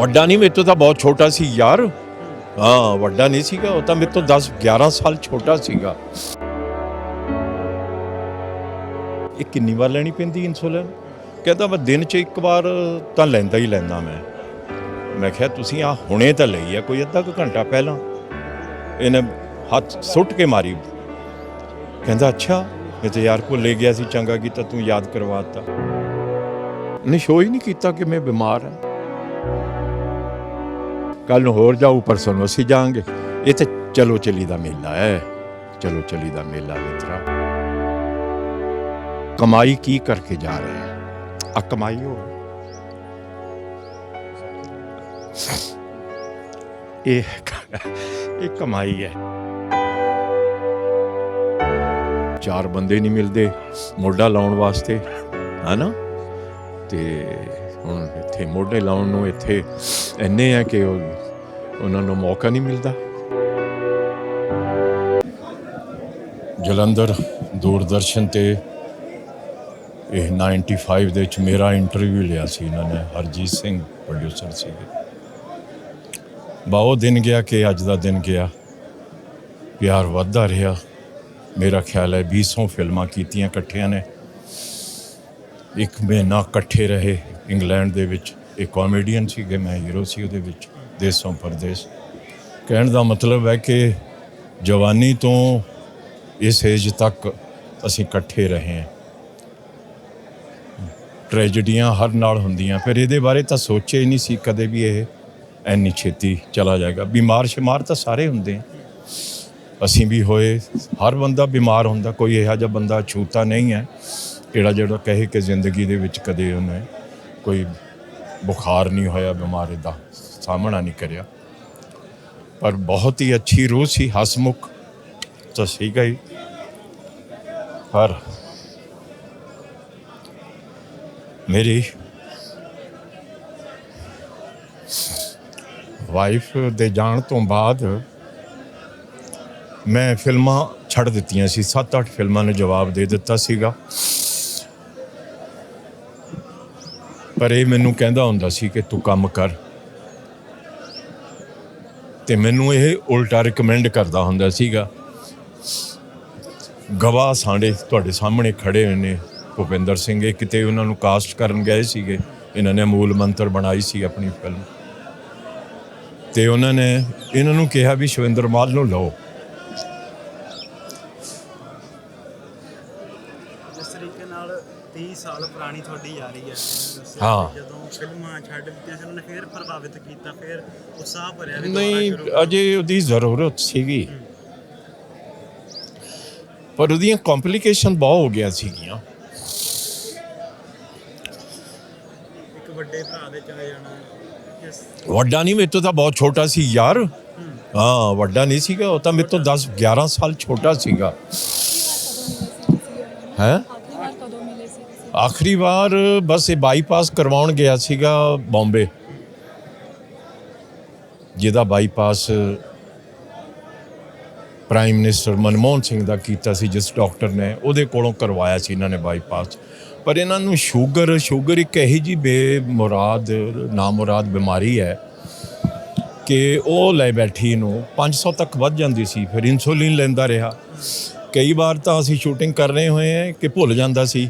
ਵੱਡਾ ਨਹੀਂ, ਮੇਰੇ ਤੋਂ ਤਾਂ ਬਹੁਤ ਛੋਟਾ ਸੀ ਯਾਰ। ਹਾਂ, ਵੱਡਾ ਨਹੀਂ ਸੀਗਾ, ਉਹ ਤਾਂ ਮੇਰੇ ਤੋਂ 10 11 ਸਾਲ ਛੋਟਾ ਸੀਗਾ। ਇਹ ਕਿੰਨੀ ਵਾਰ ਲੈਣੀ ਪੈਂਦੀ ਇਨਸੂਲਿਨ ਕਹਿੰਦਾ ਮੈਂ ਦਿਨ 'ਚ ਇੱਕ ਵਾਰ ਤਾਂ ਲੈਂਦਾ ਹੀ ਲੈਂਦਾ ਮੈਂ। ਮੈਂ ਕਿਹਾ, ਤੁਸੀਂ ਆ ਹੁਣੇ ਤਾਂ ਲਈ ਆ, ਕੋਈ ਅੱਧਾ ਕੁ ਘੰਟਾ ਪਹਿਲਾਂ। ਇਹਨੇ ਹੱਥ ਸੁੱਟ ਕੇ ਮਾਰੀ। ਕਹਿੰਦਾ, ਅੱਛਾ, ਇਹ ਤੇ ਯਾਰ ਭੁੱਲੇ ਗਿਆ ਸੀ, ਚੰਗਾ ਕੀਤਾ, ਤੂੰ ਯਾਦ ਕਰਵਾਤਾ ਨਹੀਂ ਸ਼ੋ ਹੀ ਨਹੀਂ ਕੀਤਾ ਕਿ ਮੈਂ ਬਿਮਾਰ ਹਾਂ। ਕੱਲ ਨੂੰ ਹੋਰ ਜਾਊ, ਪਰਸੋਂ ਨੂੰ ਅਸੀਂ ਜਾਾਂਗੇ ਇਹ ਤੇ ਚਲੋ ਚਲੀ ਦਾ ਮੇਲਾ ਹੈ। ਚਲੋ ਚਲੀ ਦਾ ਮੇਲਾ ਮਿੱਤਰਾ। ਕਮਾਈ ਕੀ ਕਰਕੇ ਜਾ ਰਹੇ ਹੈ? ਆ ਕਮਾਈ ਹੋ ਇਹ ਇਹ ਕਮਾਈ ਹੈ। ਚਾਰ ਬੰਦੇ ਨਹੀਂ ਮਿਲਦੇ, ਮੋਢਾ ਲਾਉਣ ਵਾਸਤੇ। ਹਨਾ ਤੇ ਹੁਣ ਇੱਥੇ ਮੋਢੇ ਲਾਉਣ ਨੂੰ ਇੱਥੇ ਇੰਨੇ ਆ ਕਿ ਉਹਨਾਂ ਨੂੰ ਮੌਕਾ ਨਹੀਂ ਮਿਲਦਾ। ਜਲੰਧਰ ਦੂਰਦਰਸ਼ਨ ਤੇ ਇਹ 95 ਦੇ ਵਿੱਚ ਮੇਰਾ ਇੰਟਰਵਿਊ ਲਿਆ ਸੀ ਇਹਨਾਂ ਨੇ, ਹਰਜੀਤ ਸਿੰਘ ਪ੍ਰੋਡਿਊਸਰ ਸੀਗੇ। ਬਹੁਤ ਦਿਨ ਗਿਆ ਕਿ ਅੱਜ ਦਾ ਦਿਨ ਗਿਆ। ਪਿਆਰ ਵੱਧਦਾ ਰਿਹਾ। ਮੇਰਾ ਖਿਆਲ ਹੈ 200 ਫਿਲਮਾਂ ਕੀਤੀਆਂ ਇਕੱਠਿਆਂ ਨੇ। ਇੱਕ ਮਹੀਨਾ ਇਕੱਠੇ ਰਹੇ ਇੰਗਲੈਂਡ ਦੇ ਵਿੱਚ। ਇਹ ਕਾਮੇਡੀਅਨ ਸੀਗੇ, ਮੈਂ ਹੀਰੋ ਸੀ ਉਹਦੇ ਵਿੱਚ, ਦੇਸੋਂ ਪਰਦੇਸ। ਕਹਿਣ ਦਾ ਮਤਲਬ ਹੈ ਕਿ ਜਵਾਨੀ ਤੋਂ ਇਸ ਏਜ ਤੱਕ ਅਸੀਂ ਇਕੱਠੇ ਰਹੇ ਹਾਂ। ਟ੍ਰੈਜਡੀਆਂ ਹਰ ਨਾਲ ਹੁੰਦੀਆਂ ਫਿਰ ਇਹਦੇ ਬਾਰੇ ਤਾਂ ਸੋਚਿਆ ਹੀ ਨਹੀਂ ਸੀ ਕਦੇ ਵੀ ਇਹ ਐਨੀ ਛੇਤੀ ਚਲਾ ਜਾਏਗਾ। ਬਿਮਾਰ ਸ਼ਿਮਾਰ ਤਾਂ ਸਾਰੇ ਹੁੰਦੇ ਆ। ਅਸੀਂ ਵੀ ਹੋਏ, ਹਰ ਬੰਦਾ ਬਿਮਾਰ ਹੁੰਦਾ, ਕੋਈ ਇਹੋ ਜਿਹਾ ਬੰਦਾ ਛੂਤਾ ਨਹੀਂ ਹੈ। ਜਿਹੜਾ ਜਿਹੜਾ ਕਹੇ ਕਿ ਜ਼ਿੰਦਗੀ ਦੇ ਵਿੱਚ ਕਦੇ ਉਹਨੇ ਕੋਈ ਬੁਖਾਰ ਨਹੀਂ ਹੋਇਆ, ਬਿਮਾਰੀ ਦਾ ਸਾਹਮਣਾ ਨਹੀਂ ਕਰਿਆ। ਪਰ ਬਹੁਤ ਹੀ ਅੱਛੀ ਰੂਹ ਸੀ, ਹਸਮੁਖ ਤਾਂ ਸੀਗਾ ਹੀ। ਪਰ ਮੇਰੀ ਵਾਈਫ ਦੇ ਜਾਣ ਤੋਂ ਬਾਅਦ ਮੈਂ ਫਿਲਮਾਂ ਛੱਡ ਦਿੱਤੀਆਂ ਸੀ 7-8 ਫਿਲਮਾਂ ਨੂੰ ਜਵਾਬ ਦੇ ਦਿੱਤਾ ਸੀਗਾ। ਪਰ ਇਹ ਮੈਨੂੰ ਕਹਿੰਦਾ ਹੁੰਦਾ ਸੀ ਕਿ ਤੂੰ ਕੰਮ ਕਰ। ਤੇ ਮੈਨੂੰ ਇਹ ਉਲਟਾ ਰეკਮੈਂਡ ਕਰਦਾ ਹੁੰਦਾ ਸੀਗਾ। ਗਵਾਹ ਸਾਡੇ ਤੁਹਾਡੇ ਸਾਹਮਣੇ ਖੜੇ ਹੋਏ ਨੇ, ਭੁਪਿੰਦਰ ਸਿੰਘ। ਇਹ ਕਿਤੇ ਉਹਨਾਂ ਨੂੰ ਕਾਸਟ ਕਰਨ ਗਏ ਸੀਗੇ। ਇਹਨਾਂ ਨੇ ਮੂਲ ਮੰਤਰ ਬਣਾਈ ਸੀ ਆਪਣੀ ਫਿਲਮ ਤੇ ਉਹਨਾਂ ਨੇ ਇਹਨਾਂ ਨੂੰ ਕਿਹਾ ਵੀ ਸ਼ਵਿੰਦਰ ਮਾਲ ਨੂੰ ਲਓ ਜਿਸ ਤਰੀਕੇ ਨਾਲ 30 ਸਾਲ ਪੁਰਾਣੀ ਤੁਹਾਡੀ ਯਾਰੀ ਹੈ ਦੱਸਿਆ ਹਾਂ। ਕਿ ਜਦੋਂ ਫਿਲਮਾਂ ਛੱਡ ਦਿੱਤੀਆਂ ਸੀ ਉਹਨੇ ਫੇਰ ਪ੍ਰਭਾਵਿਤ ਕੀਤਾ ਫੇਰ ਉਤਸ਼ਾਹ ਭਰਿਆ ਵੀ ਨਹੀਂ ਦੁਬਾਰਾ ਸ਼ੁਰੂ ਅਜੇ ਉਹਦੀ ਜ਼ਰੂਰਤ ਸੀਗੀ। ਪਰ ਉਹਦੀਆਂ ਕੰਪਲਿਕੇਸ਼ਨ ਬਹੁਤ ਹੋ ਗਿਆ ਸੀਗੀਆਂ। ਇੱਕ ਵੱਡੇ ਭਰਾ ਦੇ ਚਲੇ ਜਾਣਾ ਇਸ ਵੱਡਾ ਨਹੀਂ ਮੇਰੇ ਤੋਂ ਤਾਂ ਬਹੁਤ ਛੋਟਾ ਸੀ ਯਾਰ। ਹਾਂ। ਵੱਡਾ ਨਹੀਂ ਸੀਗਾ ਉਹ ਤਾਂ ਮੇਰੇ ਤੋਂ 10 11 ਸਾਲ ਛੋਟਾ ਸੀਗਾ। ਹੈ ਆਖਰੀ ਵਾਰ ਕਦੋਂ ਮਿਲੇ ਸੀ ਤੁਸੀਂ? ਆਖਰੀ ਵਾਰ ਬਸ ਇਹ ਬਾਈਪਾਸ ਕਰਵਾਉਣ ਗਿਆ ਸੀਗਾ ਬੰਬੇ ਜਿਹਦਾ bypass prime minister Manmohan Singh ਦਾ ਕੀਤਾ ਸੀ, ਜਿਸ ਡਾਕਟਰ ਨੇ ਉਹਦੇ ਕੋਲੋਂ ਕਰਵਾਇਆ ਸੀ ਇਹਨਾਂ ਨੇ ਬਾਈਪਾਸ ਪਰ ਇਹਨਾਂ ਨੂੰ ਸ਼ੂਗਰ ਸ਼ੂਗਰ ਇੱਕ ਇਹੀ ਜੀ ਬੇਮੁਰਾਦ, ਨਾਮੁਰਾਦ ਬਿਮਾਰੀ ਹੈ ਕਿ ਉਹ ਲੈ ਬੈਠੀ ਨੂੰ 500 ਤੱਕ ਵੱਧ ਜਾਂਦੀ ਸੀ, ਫਿਰ ਇਨਸੂਲਿਨ ਲੈਂਦਾ ਰਿਹਾ। ਕਈ ਵਾਰ ਤਾਂ ਅਸੀਂ ਸ਼ੂਟਿੰਗ ਕਰ ਰਹੇ ਹੋਏ ਹਾਂ ਕਿ ਭੁੱਲ ਜਾਂਦਾ ਸੀ।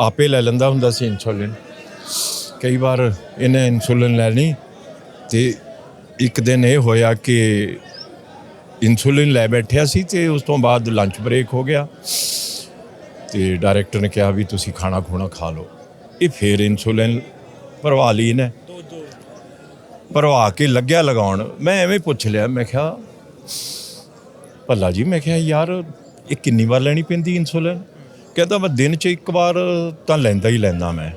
ਆਪੇ ਲੈ ਲੈਂਦਾ ਹੁੰਦਾ ਸੀ ਇਨਸੂਲਿਨ ਕਈ ਵਾਰ ਇਹਨੇ ਇਨਸੂਲਿਨ ਲੈਣੀ ਤੇ ਇੱਕ ਦਿਨ ਇਹ ਹੋਇਆ ਕਿ ਇਨਸੂਲਿਨ ਲੈ ਬੈਠਿਆ ਸੀ ਤੇ ਉਸ ਤੋਂ ਬਾਅਦ ਲੰਚ ਬ੍ਰੇਕ ਹੋ ਗਿਆ। ਤੇ ਡਾਇਰੈਕਟਰ ਨੇ ਕਿਹਾ ਵੀ ਤੁਸੀਂ ਖਾਣਾ ਖੋਣਾ ਖਾ ਲਓ। ਇਹ ਫੇਰ ਇਨਸੂਲਿਨ ਭਰਵਾ ਲਈ ਨੇ ਭਰਵਾ ਕੇ ਲੱਗਿਆ ਲਗਾਉਣ। ਮੈਂ ਐਵੇਂ ਪੁੱਛ ਲਿਆ, ਮੈਂ ਕਿਹਾ, ਭੱਲਾ ਜੀ, ਮੈਂ ਕਿਹਾ, ਯਾਰ, ਇਹ ਕਿੰਨੀ ਵਾਰ ਲੈਣੀ ਪੈਂਦੀ ਇਨਸੂਲਿਨ ਕਹਿੰਦਾ ਮੈਂ ਦਿਨ 'ਚ ਇੱਕ ਵਾਰ ਤਾਂ ਲੈਂਦਾ ਹੀ ਲੈਂਦਾ ਮੈਂ।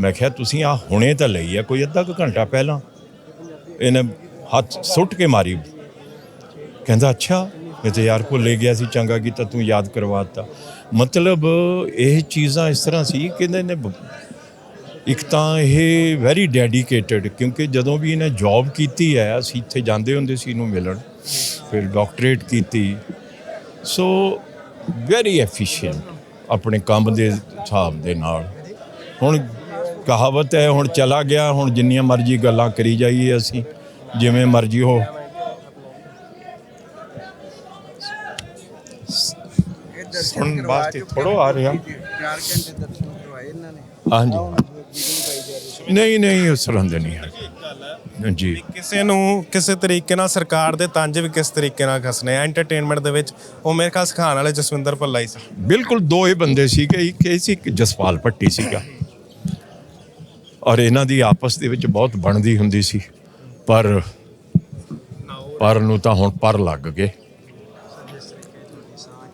ਮੈਂ ਕਿਹਾ, ਤੁਸੀਂ ਆ ਹੁਣੇ ਤਾਂ ਲਈ ਆ, ਕੋਈ ਅੱਧਾ ਕੁ ਘੰਟਾ ਪਹਿਲਾਂ? ਇਹਨੇ ਹੱਥ ਸੁੱਟ ਕੇ ਮਾਰੀ। ਕਹਿੰਦਾ, ਅੱਛਾ, ਮੈਂ ਤੇ ਯਾਰ ਭੁੱਲੇ ਗਿਆ ਸੀ, ਚੰਗਾ ਕੀਤਾ ਤੂੰ ਯਾਦ ਕਰਵਾ ਦਿੱਤਾ। ਮਤਲਬ ਇਹ ਚੀਜ਼ਾਂ ਇਸ ਤਰ੍ਹਾਂ ਸੀ ਕਹਿੰਦੇ ਇਹਨੇ ਨੇ ਇੱਕ ਤਾਂ ਇਹ ਵੈਰੀ ਡੈਡੀਕੇਟਿਡ ਕਿਉਂਕਿ ਜਦੋਂ ਵੀ ਇਹਨੇ ਜੌਬ ਕੀਤੀ ਹੈ, ਅਸੀਂ ਇੱਥੇ ਜਾਂਦੇ ਹੁੰਦੇ ਸੀ ਇਹਨੂੰ ਮਿਲਣ, ਫਿਰ ਡਾਕਟਰੇਟ ਕੀਤੀ। ਸੋ ਵੈਰੀ ਐਫੀਸ਼ੀਐਂਟ ਆਪਣੇ ਕੰਮ ਦੇ ਹਿਸਾਬ ਦੇ ਨਾਲ। ਹੁਣ ਕਹਾਵਤ ਹੈ ਹੁਣ ਚਲਾ ਗਿਆ ਹੁਣ ਜਿੰਨੀਆਂ ਮਰਜ਼ੀ ਗੱਲਾਂ ਕਰੀ ਜਾਈਏ ਅਸੀਂ ਜਿਵੇਂ ਮਰਜ਼ੀ ਹੋ। ਸੁਣ ਵਾਸਤੇ ਥੋੜੋ ਆ ਰਿਹਾ। ਚਾਰ ਘੰਟੇ ਦਰਸ਼ਨ ਕਰਵਾਏ ਇਹਨਾਂ ਨੇ ਹਾਂਜੀ। ਨਹੀਂ ਨਹੀਂ ਉਸ ਤਰ੍ਹਾਂ ਦੇ ਨਹੀਂ ਹੈ ਜੀ ਕਿਸੇ ਨੂੰ ਕਿਸੇ ਤਰੀਕੇ ਨਾਲ ਸਰਕਾਰ ਦੇ ਤੰਜ ਵੀ ਕਿਸ ਤਰੀਕੇ ਨਾਲ ਕੱਸਣੇ ਆ। ਐਂਟਰਟੇਨਮੈਂਟ ਦੇ ਵਿੱਚ ਉਹ ਮੇਰੇ ਖਾਸ ਸਿਖਾਉਣ ਵਾਲੇ ਜਸਵਿੰਦਰ ਭੱਲਾ ਹੀ ਸੀ ਬਿਲਕੁਲ ਦੋ ਹੀ ਬੰਦੇ ਸੀਗੇ ਇੱਕ ਇਹ ਸੀ ਇੱਕ ਜਸਪਾਲ ਭੱਟੀ ਸੀਗਾ। ਔਰ ਇਹਨਾਂ ਦੀ ਆਪਸ ਦੇ ਵਿੱਚ ਬਹੁਤ ਬਣਦੀ ਹੁੰਦੀ ਸੀ। ਪਰ ਪਰ ਨੂੰ ਤਾਂ ਹੁਣ ਪਰ ਲੱਗ ਗਏ।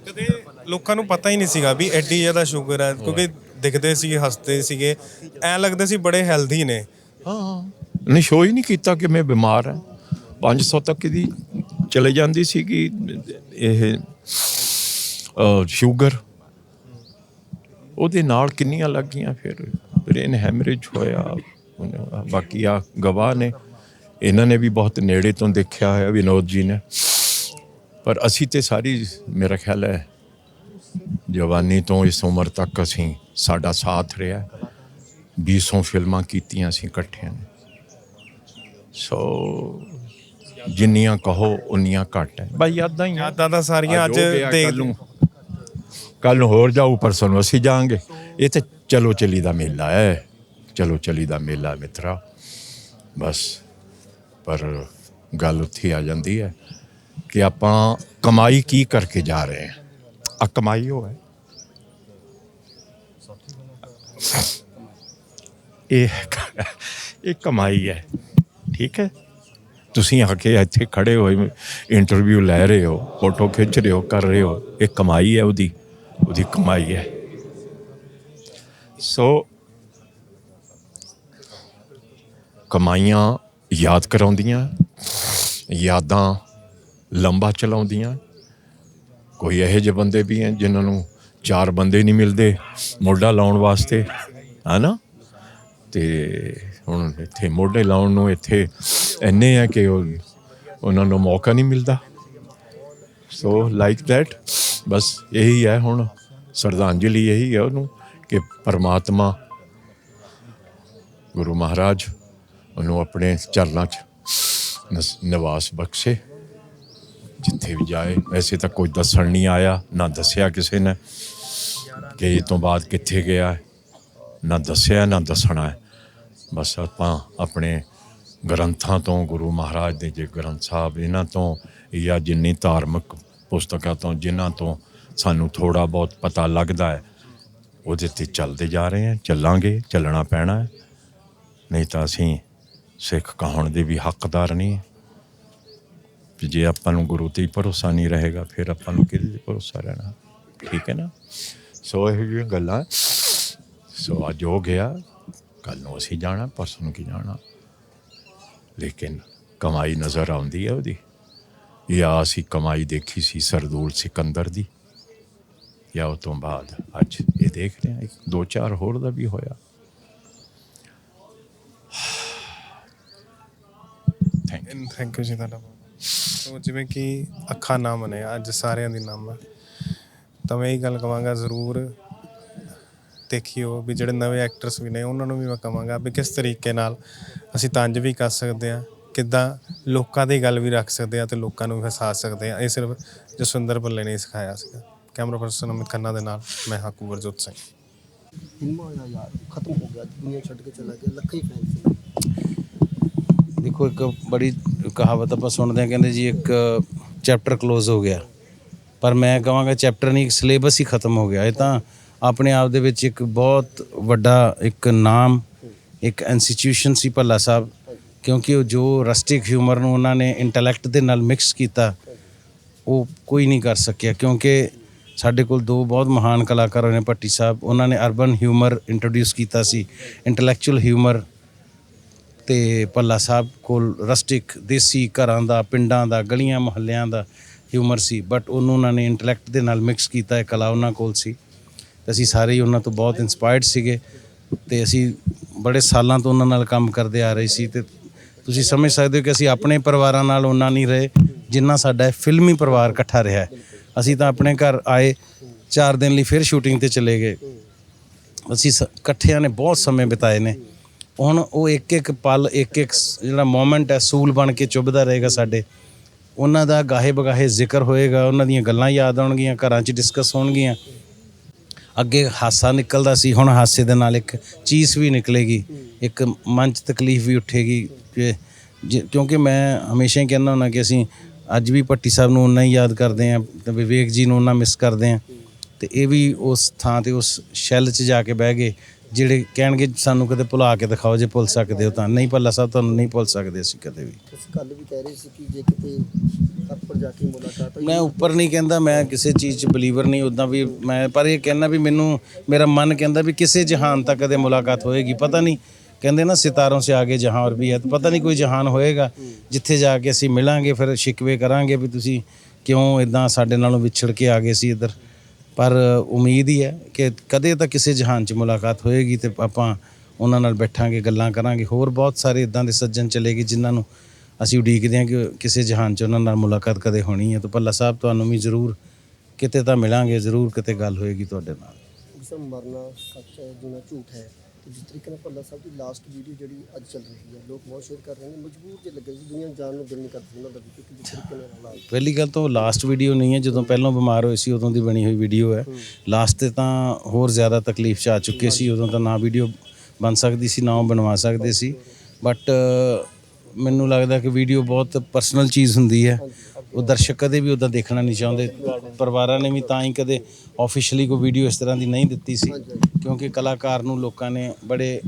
ਕਦੇ ਲੋਕਾਂ ਨੂੰ ਪਤਾ ਹੀ ਨਹੀਂ ਸੀਗਾ ਵੀ ਐਡੀ ਜ਼ਿਆਦਾ ਸ਼ੂਗਰ ਹੈ ਕਿਉਂਕਿ ਦਿਖਦੇ ਸੀ ਹੱਸਦੇ ਸੀਗੇ। ਐ ਲੱਗਦੇ ਸੀ ਬੜੇ ਹੈਲਦੀ ਨੇ। ਹਾਂ। ਨਹੀਂ ਸ਼ੋ ਹੀ ਨਹੀਂ ਕੀਤਾ ਕਿ ਮੈਂ ਬਿਮਾਰ ਹਾਂ। 500 ਤੱਕ ਦੀ ਚਲੇ ਜਾਂਦੀ ਸੀਗੀ। ਇਹ ਸ਼ੂਗਰ। ਉਹਦੇ ਨਾਲ ਕਿੰਨੀਆਂ ਲੱਗੀਆਂ ਫਿਰ? ਬ੍ਰੇਨ ਹੈਮਰੇਜ ਹੋਇਆ। ਬਾਕੀ ਆ ਗਵਾਹ ਨੇ। ਇਹਨਾਂ ਨੇ ਵੀ ਬਹੁਤ ਨੇੜੇ ਤੋਂ ਦੇਖਿਆ ਹੋਇਆ ਵਿਨੋਦ ਜੀ ਨੇ। ਪਰ ਅਸੀਂ ਤੇ ਸਾਰੀ, ਮੇਰਾ ਖਿਆਲ ਹੈ, ਜਵਾਨੀ ਤੋਂ ਇਸ ਉਮਰ ਤੱਕ ਅਸੀਂ ਸਾਡਾ ਸਾਥ ਰਿਹਾ। 200 ਫਿਲਮਾਂ ਕੀਤੀਆਂ ਅਸੀਂ ਇਕੱਠਿਆਂ ਨੇ। ਸੋ ਜਿੰਨੀਆਂ ਕਹੋ ਉਨੀਆਂ ਘੱਟ ਹੈ। ਬਈ ਯਾਦਾਂ ਹੀ। ਯਾਦਾਂ ਤਾਂ ਸਾਰੀਆਂ ਅੱਜ ਦੇਖ ਕੱਲ ਨੂੰ। ਕੱਲ ਨੂੰ ਹੋਰ ਜਾਊ ਪਰਸੋਂ ਨੂੰ ਅਸੀਂ ਜਾਾਂਗੇ। ਇਹ ਤੇ ਚਲੋ ਚਲੀ ਦਾ ਮੇਲਾ ਹੈ। ਚਲੋ ਚਲੀ ਦਾ ਮੇਲਾ ਹੈ ਮਿੱਤਰਾ। ਬਸ ਪਰ ਗੱਲ ਉੱਥੇ ਆ ਜਾਂਦੀ ਹੈ ਕਿ ਆਪਾਂ ਕਮਾਈ ਕੀ ਕਰਕੇ ਜਾ ਰਹੇ ਹਾਂ। ਆ ਕਮਾਈ ਉਹ ਹੈ। ਇਹ ਇਹ ਕਮਾਈ ਹੈ। ਠੀਕ ਹੈ? ਤੁਸੀਂ ਆ ਕੇ ਇੱਥੇ ਖੜੇ ਹੋਏ ਇੰਟਰਵਿਊ ਲੈ ਰਹੇ ਹੋ ਫੋਟੋ ਖਿੱਚ ਰਹੇ ਹੋ, ਕਰ ਰਹੇ ਹੋ, ਇਹ ਕਮਾਈ ਹੈ ਉਹਦੀ? ਉਹਦੀ ਕਮਾਈ ਹੈ। ਸੋ ਕਮਾਈਆਂ ਯਾਦ ਕਰਾਉਂਦੀਆਂ, ਯਾਦਾਂ ਲੰਬਾ ਚਲਾਉਂਦੀਆਂ। ਕੋਈ ਇਹੋ ਜਿਹੇ ਬੰਦੇ ਵੀ ਹੈ ਜਿਨ੍ਹਾਂ ਨੂੰ ਚਾਰ ਬੰਦੇ ਨਹੀਂ ਮਿਲਦੇ, ਮੋਢਾ ਲਾਉਣ ਵਾਸਤੇ ਹਨਾ ਤੇ ਹੁਣ ਇੱਥੇ ਮੋਢੇ ਲਾਉਣ ਨੂੰ ਇੱਥੇ ਇੰਨੇ ਆ ਕਿ ਉਹ ਉਹਨਾਂ ਨੂੰ ਮੌਕਾ ਨਹੀਂ ਮਿਲਦਾ। ਸੋ ਲਾਈਕ ਥੈਟ ਬਸ ਇਹੀ ਹੈ ਹੁਣ। ਸ਼ਰਧਾਂਜਲੀ ਇਹੀ ਹੈ ਉਹਨੂੰ ਕਿ ਪਰਮਾਤਮਾ ਗੁਰੂ ਮਹਾਰਾਜ ਉਹਨੂੰ ਆਪਣੇ ਚਰਨਾਂ 'ਚ ਨਸ- ਨਿਵਾਸ ਬਖਸ਼ੇ। ਜਿੱਥੇ ਵੀ ਜਾਏ, ਵੈਸੇ ਤਾਂ ਕੋਈ ਦੱਸਣ ਨਹੀਂ ਆਇਆ, ਨਾ ਦੱਸਿਆ ਕਿਸੇ ਨੇ ਕਿ ਇਹ ਤੋਂ ਬਾਅਦ ਕਿੱਥੇ ਗਿਆ ਨਾ ਦੱਸਿਆ, ਨਾ ਦੱਸਣਾ ਹੈ। ਬਸ ਆਪਾਂ ਆਪਣੇ ਗ੍ਰੰਥਾਂ ਤੋਂ, ਗੁਰੂ ਮਹਾਰਾਜ ਦੇ ਜੇ ਗ੍ਰੰਥ ਸਾਹਿਬ, ਇਹਨਾਂ ਤੋਂ ਜਾਂ ਜਿੰਨੀ ਧਾਰਮਿਕ ਪੁਸਤਕਾਂ ਤੋਂ, ਜਿਨ੍ਹਾਂ ਤੋਂ ਸਾਨੂੰ ਥੋੜਾ ਬਹੁਤ ਪਤਾ ਲੱਗਦਾ ਹੈ, ਉਹਦੇ ਤੇ ਚੱਲਦੇ ਜਾ ਰਹੇ ਹਾਂ, ਚੱਲਾਂਗੇ, ਚੱਲਣਾ ਪੈਣਾ ਹੈ। ਨਹੀਂ ਤਾਂ ਅਸੀਂ ਸਿੱਖ ਕਹਾਉਣ ਦੇ ਵੀ ਹੱਕਦਾਰ ਨਹੀਂ ਜੇ ਆਪਾਂ ਨੂੰ ਗੁਰੂ ਤੇ ਭਰੋਸਾ ਨਹੀਂ ਰਹੇਗਾ, ਫਿਰ ਆਪਾਂ ਨੂੰ ਕਿਹਦੇ ਤੇ ਭਰੋਸਾ ਰਹਿਣਾ? ਠੀਕ ਹੈ ਨਾ? ਸੋ ਇਹ ਜਿਹੀਆਂ ਗੱਲਾਂ। ਸੋ ਅੱਜ ਹੋ ਗਿਆ। ਕੱਲ ਨੂੰ ਅਸੀਂ ਜਾਣਾ, ਪਰਸੋਂ ਨੂੰ ਕੀ ਜਾਣਾ? ਲੇਕਿਨ ਕਮਾਈ ਨਜ਼ਰ ਆਉਂਦੀ ਹੈ ਉਹਦੀ। ਜਾਂ ਅਸੀਂ ਕਮਾਈ ਦੇਖੀ ਸੀ ਸਰਦੂਲ ਸਿਕੰਦਰ ਦੀ, ਜਾਂ ਉਹ ਤੋਂ ਬਾਅਦ ਅੱਜ ਇਹ ਦੇਖ ਰਹੇ ਹਾਂ, ਇੱਕ ਦੋ ਚਾਰ ਹੋਰ ਦਾ ਵੀ ਹੋਇਆ। ਥੈਂਕ ਯੂ ਥੈਂਕ ਯੂ ਜੀ ਤੁਹਾਡਾ ਸੋ ਜਿਵੇਂ ਕਿ ਅੱਖਾਂ ਨਾਮ ਨੇ ਅੱਜ ਸਾਰਿਆਂ ਦੀ ਨਾਮ ਹੈ। ਤਾਂ ਮੈਂ ਇਹ ਗੱਲ ਕਵਾਂਗਾ ਜ਼ਰੂਰ ਦੇਖਿਓ ਵੀ ਜਿਹੜੇ ਨਵੇਂ ਐਕਟਰਸ ਵੀ ਨੇ ਉਹਨਾਂ ਨੂੰ ਵੀ ਮੈਂ ਕਵਾਂਗਾ ਵੀ ਕਿਸ ਤਰੀਕੇ ਨਾਲ ਅਸੀਂ ਤੰਜ ਵੀ ਕਰ ਸਕਦੇ ਹਾਂ ਕਿੱਦਾਂ ਲੋਕਾਂ ਦੀ ਗੱਲ ਵੀ ਰੱਖ ਸਕਦੇ ਆ ਤੇ ਲੋਕਾਂ ਨੂੰ ਵੀ ਹਸਾ ਸਕਦੇ ਆ ਇਹ ਸਿਰਫ ਜਸਵਿੰਦਰ ਭੱਲੇ ਨੇ ਸਿਖਾਇਆ ਸੀਗਾ। ਕੈਮਰਾ ਪਰਸਨ ਅਮਿਤ ਖੰਨਾ ਦੇ ਨਾਲ ਮੈਂ ਹਾਕੂ ਗੁਰਜੋਤ ਸਿੰਘ। ਫਿਲਮ ਹੋਇਆ ਯਾਰ ਖਤਮ ਹੋ ਗਿਆ ਦੁਨੀਆ ਛੱਡ ਕੇ ਚਲਾ ਗਿਆ ਲੱਖਾਂ ਹੀ ਫੈਨ ਸੀ ਦੇਖੋ ਇੱਕ ਬੜੀ ਕਹਾਵਤ ਆਪਾਂ ਸੁਣਦੇ ਆ ਕਹਿੰਦੇ ਜੀ ਇੱਕ ਚੈਪਟਰ ਕਲੋਜ਼ ਹੋ ਗਿਆ। ਪਰ ਮੈਂ ਕਹਾਂਗਾ ਚੈਪਟਰ ਨਹੀਂ ਸਿਲੇਬਸ ਹੀ ਖਤਮ ਹੋ ਗਿਆ। ਇਹ ਤਾਂ ਆਪਣੇ ਆਪ ਦੇ ਵਿੱਚ ਇੱਕ ਬਹੁਤ ਵੱਡਾ ਇੱਕ ਨਾਮ, ਇੱਕ ਇੰਸਟੀਟਿਊਸ਼ਨ ਸੀ ਭੱਲਾ ਸਾਹਿਬ, ਕਿਉਂਕਿ ਉਹ ਜੋ ਰਸਟਿਕ ਹਿਊਮਰ ਨੂੰ ਉਹਨਾਂ ਨੇ ਇੰਟੈਲੈਕਟ ਦੇ ਨਾਲ ਮਿਕਸ ਕੀਤਾ, ਉਹ ਕੋਈ ਨਹੀਂ ਕਰ ਸਕਿਆ, ਕਿਉਂਕਿ ਸਾਡੇ ਕੋਲ ਦੋ ਬਹੁਤ ਮਹਾਨ ਕਲਾਕਾਰ ਹੋਏ ਨੇ ਭੱਟੀ ਸਾਹਿਬ, ਉਹਨਾਂ ਨੇ ਅਰਬਨ ਹਿਊਮਰ ਇੰਟਰੋਡਿਊਸ ਕੀਤਾ ਸੀ ਇੰਟੈਲੈਕਚੁਅਲ ਹਿਊਮਰ ਤੇ ਭੱਲਾ ਸਾਹਿਬ ਕੋਲ ਰਸਟਿਕ ਦੇਸੀ ਘਰਾਂ ਦਾ, ਪਿੰਡਾਂ ਦਾ, ਗਲੀਆਂ ਮੁਹੱਲਿਆਂ ਦਾ ਹਿਊਮਰ ਸੀ ਬਟ ਉਹਨੂੰ ਉਹਨਾਂ ਨੇ ਇੰਟੈਲੈਕਟ ਦੇ ਨਾਲ ਮਿਕਸ ਕੀਤਾ ਹੈ ਕਲਾ ਉਹਨਾਂ ਕੋਲ ਸੀ। ਤੇ ਅਸੀਂ ਸਾਰੇ ਹੀ ਉਹਨਾਂ ਤੋਂ ਬਹੁਤ ਇਨਸਪਾਇਰਡ ਸੀਗੇ ਤੇ ਅਸੀਂ ਬੜੇ ਸਾਲਾਂ ਤੋਂ ਉਹਨਾਂ ਨਾਲ ਕੰਮ ਕਰਦੇ ਆ ਰਹੇ ਸੀ ਤੇ ਤੁਸੀਂ ਸਮਝ ਸਕਦੇ ਹੋ ਕਿ ਅਸੀਂ ਆਪਣੇ ਪਰਿਵਾਰਾਂ ਨਾਲ ਉਹਨਾਂ ਨਹੀਂ ਰਹੇ ਜਿੰਨਾ ਸਾਡਾ ਫਿਲਮੀ ਪਰਿਵਾਰ ਇਕੱਠਾ ਰਿਹਾ ਹੈ। ਅਸੀਂ ਤਾਂ ਆਪਣੇ ਘਰ ਆਏ 4 ਦਿਨ ਲਈ ਫਿਰ ਸ਼ੂਟਿੰਗ ਤੇ ਚਲੇ ਗਏ। ਅਸੀਂ ਸ- ਇਕੱਠਿਆਂ ਨੇ ਬਹੁਤ ਸਮੇਂ ਬਿਤਾਏ ਨੇ। ਹੁਣ ਉਹ ਇੱਕ ਇੱਕ ਪਲ ਇੱਕ ਇੱਕ ਜਿਹੜਾ ਮੂਮੈਂਟ ਹੈ, ਸੂਲ ਬਣ ਕੇ ਚੁੱਭਦਾ ਰਹੇਗਾ ਸਾਡੇ। ਉਹਨਾਂ ਦਾ ਗਾਹੇ ਬਗਾਹੇ ਜ਼ਿਕਰ ਹੋਏਗਾ, ਉਹਨਾਂ ਦੀਆਂ ਗੱਲਾਂ ਯਾਦ ਆਉਣਗੀਆਂ, ਘਰਾਂ 'ਚ ਡਿਸਕਸ ਹੋਣਗੀਆਂ। ਅੱਗੇ ਹਾਸਾ ਨਿਕਲਦਾ ਸੀ, ਹੁਣ ਹਾਸੇ ਦੇ ਨਾਲ ਇੱਕ ਚੀਜ਼ ਵੀ ਨਿਕਲੇਗੀ, ਇੱਕ ਮਨ 'ਚ ਤਕਲੀਫ ਵੀ ਉੱਠੇਗੀ ਕਿ ਕਿਉਂਕਿ ਮੈਂ ਹਮੇਸ਼ਾ ਹੀ ਕਹਿੰਦਾ ਹੁੰਦਾ ਕਿ ਅਸੀਂ ਅੱਜ ਵੀ ਭੱਟੀ ਸਾਹਿਬ ਨੂੰ ਉਨਾ ਹੀ ਯਾਦ ਕਰਦੇ ਹਾਂ, ਤੇ ਵਿਵੇਕ ਜੀ ਨੂੰ ਉਨਾ ਮਿਸ ਕਰਦੇ ਹਾਂ, ਤੇ ਇਹ ਵੀ ਉਸ ਥਾਂ ਤੇ ਉਸ ਸ਼ੈਲ 'ਚ ਜਾ ਕੇ ਬਹਿ ਗਏ ਜਿਹੜੇ ਕਹਿਣਗੇ ਸਾਨੂੰ ਕਦੇ ਭੁਲਾ ਕੇ ਦਿਖਾਓ ਜੇ ਭੁੱਲ ਸਕਦੇ ਹੋ ਤਾਂ। ਨਹੀਂ ਭੱਲਾ ਸਾਹਿਬ ਤੁਹਾਨੂੰ ਨਹੀਂ ਭੁੱਲ ਸਕਦੇ ਅਸੀਂ ਕਦੇ ਵੀ। ਤੁਸੀਂ ਕੱਲ ਵੀ ਕਹਿ ਰਹੇ ਸੀ ਕਿ ਜੇ ਕਿਤੇ ਉੱਪਰ ਜਾ ਕੇ ਮੁਲਾਕਾਤ ਮੈਂ ਉੱਪਰ ਨਹੀਂ ਕਹਿੰਦਾ ਮੈਂ ਕਿਸੇ ਚੀਜ਼ 'ਚ ਬਲੀਵਰ ਨਹੀਂ ਉਦਾਂ ਵੀ ਮੈਂ ਪਰ ਇਹ ਕਹਿੰਦਾ ਵੀ ਮੈਨੂੰ ਮੇਰਾ ਮਨ ਕਹਿੰਦਾ ਵੀ ਕਿਸੇ ਜਹਾਨ ਤੱਕ ਕਦੇ ਮੁਲਾਕਾਤ ਹੋਏਗੀ ਪਤਾ ਨਹੀਂ। ਕਹਿੰਦੇ ਨਾ ਸਿਤਾਰੋਂ ਸੇ ਆਗੇ ਜਹਾਂ ਔਰ ਵੀ ਹੈ ਤਾਂ ਪਤਾ ਨਹੀਂ ਕੋਈ ਜਹਾਨ ਹੋਏਗਾ। ਜਿੱਥੇ ਜਾ ਕੇ ਅਸੀਂ ਮਿਲਾਂਗੇ ਫਿਰ ਸ਼ਿਕਵੇ ਕਰਾਂਗੇ ਵੀ ਤੁਸੀਂ ਕਿਉਂ ਇਦਾਂ ਸਾਡੇ ਨਾਲੋਂ ਵਿਛੜ ਕੇ ਆ ਗਏ ਸੀ ਇੱਧਰ। ਪਰ ਉਮੀਦ ਹੀ ਹੈ ਕਿ ਕਦੇ ਤਾਂ ਕਿਸੇ ਜਹਾਨ 'ਚ ਮੁਲਾਕਾਤ ਹੋਏਗੀ ਤੇ ਆਪਾਂ ਉਹਨਾਂ ਨਾਲ ਬੈਠਾਂਗੇ, ਗੱਲਾਂ ਕਰਾਂਗੇ। ਹੋਰ ਬਹੁਤ ਸਾਰੇ ਇਦਾਂ ਦੇ ਸੱਜਣ ਚਲੇਗੇ ਜਿਨ੍ਹਾਂ ਨੂੰ ਅਸੀਂ ਉਡੀਕਦੇ ਹਾਂ ਕਿ ਕਿਸੇ ਜਹਾਨ 'ਚ ਉਹਨਾਂ ਨਾਲ ਮੁਲਾਕਾਤ ਕਦੇ ਹੋਣੀ ਹੈ। ਤਾਂ ਭੱਲਾ ਸਾਹਿਬ, ਤੁਹਾਨੂੰ ਵੀ ਜ਼ਰੂਰ ਕਿਤੇ ਤਾਂ ਮਿਲਾਂਗੇ, ਜ਼ਰੂਰ ਕਿਤੇ ਗੱਲ ਹੋਏਗੀ ਤੁਹਾਡੇ ਨਾਲ। ਜਿਸਮ ਮਰਨਾ ਸੱਚ ਹੈ, ਜੂਨਾ ਝੂਠ ਹੈ। ਜਿਸ ਤਰੀਕੇ ਨਾਲ ਭੱਲਾ ਸਾਹਿਬ ਦੀ ਲਾਸਟ ਵੀਡੀਓ ਜਿਹੜੀ ਅੱਜ ਚੱਲ ਰਹੀ ਹੈ ਲੋਕ ਬਹੁਤ ਸ਼ੇਅਰ ਕਰ ਰਹੇ ਨੇ ਮਜਬੂਰ ਜੇ ਲੱਗੇ ਸੀ ਦੁਨੀਆ ਜਾਣ ਨੂੰ ਦਿਲ ਨਹੀਂ ਕਰਦੀ ਉਹਨਾਂ ਦਾ ਵੀ ਕਿਉਂਕਿ ਜਿਸ ਤਰੀਕੇ ਨਾਲ ਹਾਲਾਤ ਪਹਿਲੀ ਗੱਲ ਤਾਂ ਉਹ ਲਾਸਟ ਵੀਡੀਓ ਨਹੀਂ ਹੈ ਜਦੋਂ ਪਹਿਲਾਂ ਬਿਮਾਰ ਹੋਏ ਸੀ ਉਦੋਂ ਦੀ ਬਣੀ ਹੋਈ ਵੀਡੀਓ ਹੈ। ਲਾਸਟ ਤੇ ਤਾਂ ਹੋਰ ਜ਼ਿਆਦਾ ਤਕਲੀਫ ਚ ਆ ਚੁੱਕੇ ਸੀ ਉਦੋਂ ਤਾਂ ਨਾ ਵੀਡੀਓ ਬਣ ਸਕਦੀ ਸੀ ਨਾ ਉਹ ਬਣਵਾ ਸਕਦੇ ਸੀ। ਬਟ ਮੈਨੂੰ ਲੱਗਦਾ ਕਿ ਵੀਡੀਓ ਬਹੁਤ ਪਰਸਨਲ ਚੀਜ਼ ਹੁੰਦੀ ਹੈ। ਉਹ ਦਰਸ਼ਕ ਕਦੇ ਵੀ ਉਦਾਂ ਦੇਖਣਾ ਨਹੀਂ ਚਾਹੁੰਦੇ। ਪਰਿਵਾਰਾਂ ਨੇ ਵੀ ਤਾਂ ਹੀ ਕਦੇ ਆਫੀਸ਼ੀਅਲੀ ਕੋਈ ਵੀਡੀਓ ਇਸ ਤਰ੍ਹਾਂ ਦੀ ਨਹੀਂ ਦਿੱਤੀ ਸੀ। ਕਿਉਂਕਿ ਕਲਾਕਾਰ ਨੂੰ ਲੋਕਾਂ ਨੇ ਬੜੇ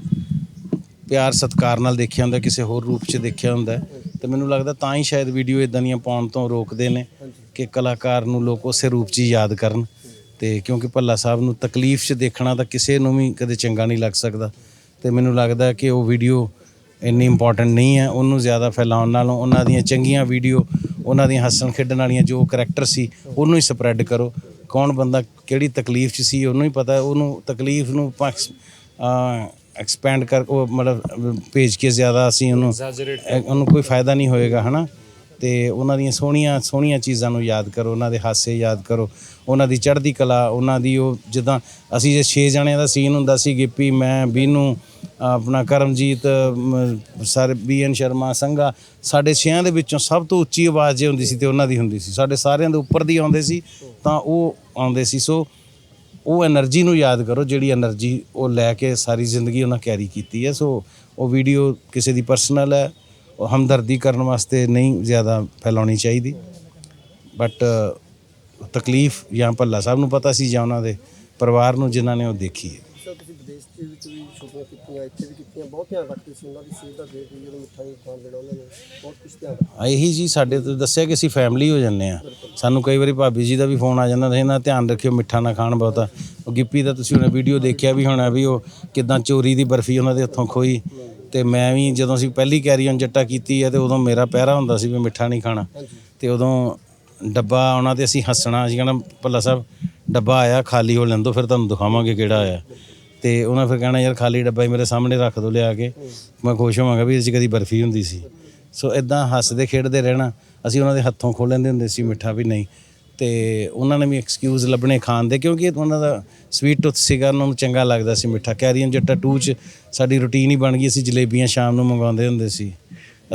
ਪਿਆਰ ਸਤਿਕਾਰ ਨਾਲ ਦੇਖਿਆ ਹੁੰਦਾ, ਕਿਸੇ ਹੋਰ ਰੂਪ 'ਚ ਦੇਖਿਆ ਹੁੰਦਾ। ਹੈ। ਤੇ ਮੈਨੂੰ ਲੱਗਦਾ ਤਾਂ ਹੀ ਸ਼ਾਇਦ ਵੀਡੀਓ ਇਦਾਂ ਦੀਆਂ ਪਾਉਣ ਤੋਂ ਰੋਕਦੇ ਨੇ ਕਿ ਕਲਾਕਾਰ ਨੂੰ ਲੋਕ ਉਸੇ ਰੂਪ 'ਚ ਹੀ ਯਾਦ ਕਰਨ। ਤੇ ਕਿਉਂਕਿ ਭੱਲਾ ਸਾਹਿਬ ਨੂੰ ਤਕਲੀਫ 'ਚ ਦੇਖਣਾ ਤਾਂ ਕਿਸੇ ਨੂੰ ਵੀ ਕਦੇ ਚੰਗਾ ਨਹੀਂ ਲੱਗ ਸਕਦਾ। ਤੇ ਮੈਨੂੰ ਲੱਗਦਾ ਕਿ ਉਹ ਵੀਡੀਓ ਇੰਨੀ ਇੰਪੋਰਟੈਂਟ ਨਹੀਂ ਹੈ। ਉਹਨੂੰ ਜ਼ਿਆਦਾ ਫੈਲਾਉਣ ਨਾਲੋਂ ਉਹਨਾਂ ਦੀਆਂ ਚੰਗੀਆਂ ਵੀਡੀਓ ਉਹਨਾਂ ਦੀਆਂ ਹੱਸਣ ਖੇਡਣ ਵਾਲੀਆਂ ਜੋ ਕਰੈਕਟਰ ਸੀ ਉਹਨੂੰ ਹੀ ਸਪਰੈਡ ਕਰੋ। ਕੌਣ ਬੰਦਾ ਕਿਹੜੀ ਤਕਲੀਫ 'ਚ ਸੀ ਉਹਨੂੰ ਹੀ ਪਤਾ ਉਹਨੂੰ ਤਕਲੀਫ ਨੂੰ ਐਕਸਪੈਂਡ ਕਰ ਉਹ ਮਤਲਬ ਭੇਜ ਕੇ ਜ਼ਿਆਦਾ ਅਸੀਂ ਉਹਨੂੰ ਉਹਨੂੰ ਕੋਈ ਫਾਇਦਾ ਨਹੀਂ ਹੋਏਗਾ ਹਨਾ? ਤੇ ਉਹਨਾਂ ਦੀਆਂ ਸੋਹਣੀਆਂ ਸੋਹਣੀਆਂ ਚੀਜ਼ਾਂ ਨੂੰ ਯਾਦ ਕਰੋ, ਉਹਨਾਂ ਦੇ ਹਾਸੇ ਯਾਦ ਕਰੋ, ਉਹਨਾਂ ਦੀ ਚੜ੍ਹਦੀ ਕਲਾ, ਉਹਨਾਂ ਦੀ ਉਹ ਜਿੱਦਾਂ ਅਸੀਂ ਜੇ ਛੇ ਜਣਿਆਂ ਦਾ ਸੀਨ ਹੁੰਦਾ ਸੀ, ਗਿੱਪੀ, ਮੈਂ, ਬੀਨੂ, ਆਪਣਾ Karamjit sir B N Sharma, Sangha, ਸਾਡੇ ਛਿਆਂ ਦੇ ਵਿੱਚੋਂ ਸਭ ਤੋਂ ਉੱਚੀ ਆਵਾਜ਼ ਜੇ ਹੁੰਦੀ ਸੀ ਤੇ ਉਹਨਾਂ ਦੀ ਹੁੰਦੀ ਸੀ। ਸਾਡੇ ਸਾਰਿਆਂ ਦੇ ਉੱਪਰ ਦੀ ਆਉਂਦੇ ਸੀ, ਤਾਂ ਉਹ ਆਉਂਦੇ ਸੀ। ਸੋ ਉਹ એનર્ਜੀ ਨੂੰ ਯਾਦ ਕਰੋ, ਜਿਹੜੀ એનર્ਜੀ ਉਹ ਲੈ ਕੇ ਸਾਰੀ ਜ਼ਿੰਦਗੀ ਉਹਨਾਂ ਕੈਰੀ ਕੀਤੀ ਹੈ। ਸੋ ਉਹ ਵੀਡੀਓ ਕਿਸੇ ਦੀ ਪਰਸਨਲ ਹੈ ਹਮਦਰਦੀ ਕਰਨ ਵਾਸਤੇ ਨਹੀਂ ਜ਼ਿਆਦਾ ਫੈਲਾਉਣੀ ਚਾਹੀਦੀ। ਬਟ ਤਕਲੀਫ ਜਾਂ ਭੱਲਾ ਸਾਹਿਬ ਨੂੰ ਪਤਾ ਸੀ ਜਾਂ ਉਹਨਾਂ ਦੇ ਪਰਿਵਾਰ ਨੂੰ ਜਿਨ੍ਹਾਂ ਨੇ ਉਹ ਦੇਖੀ ਹੈ। ਸਰ ਤੁਸੀਂ ਵਿਦੇਸ਼ ਦੇ ਵਿੱਚ ਵੀ ਸ਼ੂਟਿੰਗ ਕੀਤੀਆਂ ਇੱਥੇ ਵੀ ਕੀਤੀਆਂ ਬਹੁਤ ਧਿਆਨ ਰੱਖਦੇ ਸੀ ਉਹਨਾਂ ਦੀ ਸਿਹਤ ਦਾ ਦੇਖ ਲਈ ਜਦੋਂ ਮਿੱਠਾ ਨਹੀਂ ਖਾਣ ਦੇਣਾ ਉਹਨਾਂ ਨੇ ਬਹੁਤ ਕੁਝ ਧਿਆਨ ਰੱਖਿਆ। ਆ ਇਹੀ ਜੀ ਸਾਡੇ ਤੋਂ ਦੱਸਿਆ ਕਿ ਅਸੀਂ ਫੈਮਿਲੀ ਹੋ ਜੰਨੇ ਆ ਸਾਨੂੰ ਕਈ ਵਾਰੀ ਭਾਬੀ ਜੀ ਦਾ ਵੀ ਫੋਨ ਆ ਜਾਂਦਾ ਇਹਨਾਂ ਧਿਆਨ ਰੱਖਿਓ ਮਿੱਠਾ ਨਾ ਖਾਣ ਬਹੁਤਾ। ਉਹ ਗਿੱਪੀ ਦਾ ਤੁਸੀਂ ਉਹਨੇ ਵੀਡੀਓ ਦੇਖਿਆ ਵੀ ਹੋਣਾ ਵੀ ਉਹ ਕਿਦਾਂ ਚੋਰੀ ਦੀ ਬਰਫੀ ਉਹਨਾਂ ਦੇ ਹੱਥੋਂ ਖੋਈ। ਤੇ ਮੈਂ ਵੀ ਜਦੋਂ ਅਸੀਂ ਪਹਿਲੀ ਕੈਰੀ ਔਨ ਜੱਟਾ ਕੀਤੀ ਹੈ ਤੇ ਉਦੋਂ ਮੇਰਾ ਪਹਿਰਾ ਹੁੰਦਾ ਸੀ ਵੀ ਮਿੱਠਾ ਨਹੀਂ ਖਾਣਾ। ਤੇ ਉਦੋਂ ਡੱਬਾ ਆਉਣਾ ਤੇ ਅਸੀਂ ਹੱਸਣਾ ਅਸੀਂ ਕਹਿਣਾ ਭੱਲਾ ਸਾਹਿਬ, ਡੱਬਾ ਆਇਆ, ਖਾਲੀ ਹੋ ਲੈਂਦੋ ਫਿਰ ਤੁਹਾਨੂੰ ਦਿਖਾਵਾਂਗੇ ਕਿਹੜਾ ਆਇਆ। ਤੇ ਉਹਨਾਂ ਫਿਰ ਕਹਿਣਾ, ਯਾਰ ਖਾਲੀ ਡੱਬਾ ਹੀ ਮੇਰੇ ਸਾਹਮਣੇ ਰੱਖ ਦੋ ਲਿਆ ਕੇ। ਮੈਂ ਖੁਸ਼ ਹੋਵਾਂਗਾ ਵੀ ਇਹ 'ਚ ਕਦੀ ਬਰਫੀ ਹੁੰਦੀ ਸੀ। ਸੋ ਇਦਾਂ ਹੱਸਦੇ ਖੇਡਦੇ ਰਹਿਣਾ, ਅਸੀਂ ਉਹਨਾਂ ਦੇ ਹੱਥੋਂ ਖੋਹ ਲੈਂਦੇ ਹੁੰਦੇ ਸੀ ਮਿੱਠਾ ਵੀ ਨਹੀਂ। ਤੇ ਉਹਨਾਂ ਨੇ ਵੀ ਐਕਸਕਿਊਜ਼ ਲੱਭਣੇ ਖਾਣ ਦੇ, ਕਿਉਂਕਿ ਉਹਨਾਂ ਦਾ ਸਵੀਟ ਟੁੱਥ ਸੀਗਾ, ਉਹਨਾਂ ਨੂੰ ਚੰਗਾ ਲੱਗਦਾ ਸੀ ਮਿੱਠਾ। ਕੈਰੀਅਨ ਜੱਟਾ ਟੂ ਚ ਸਾਡੀ ਰੁਟੀਨ ਹੀ ਬਣ ਗਈ, ਅਸੀਂ ਜਲੇਬੀਆਂ ਸ਼ਾਮ ਨੂੰ ਮੰਗਵਾਉਂਦੇ ਹੁੰਦੇ ਸੀ।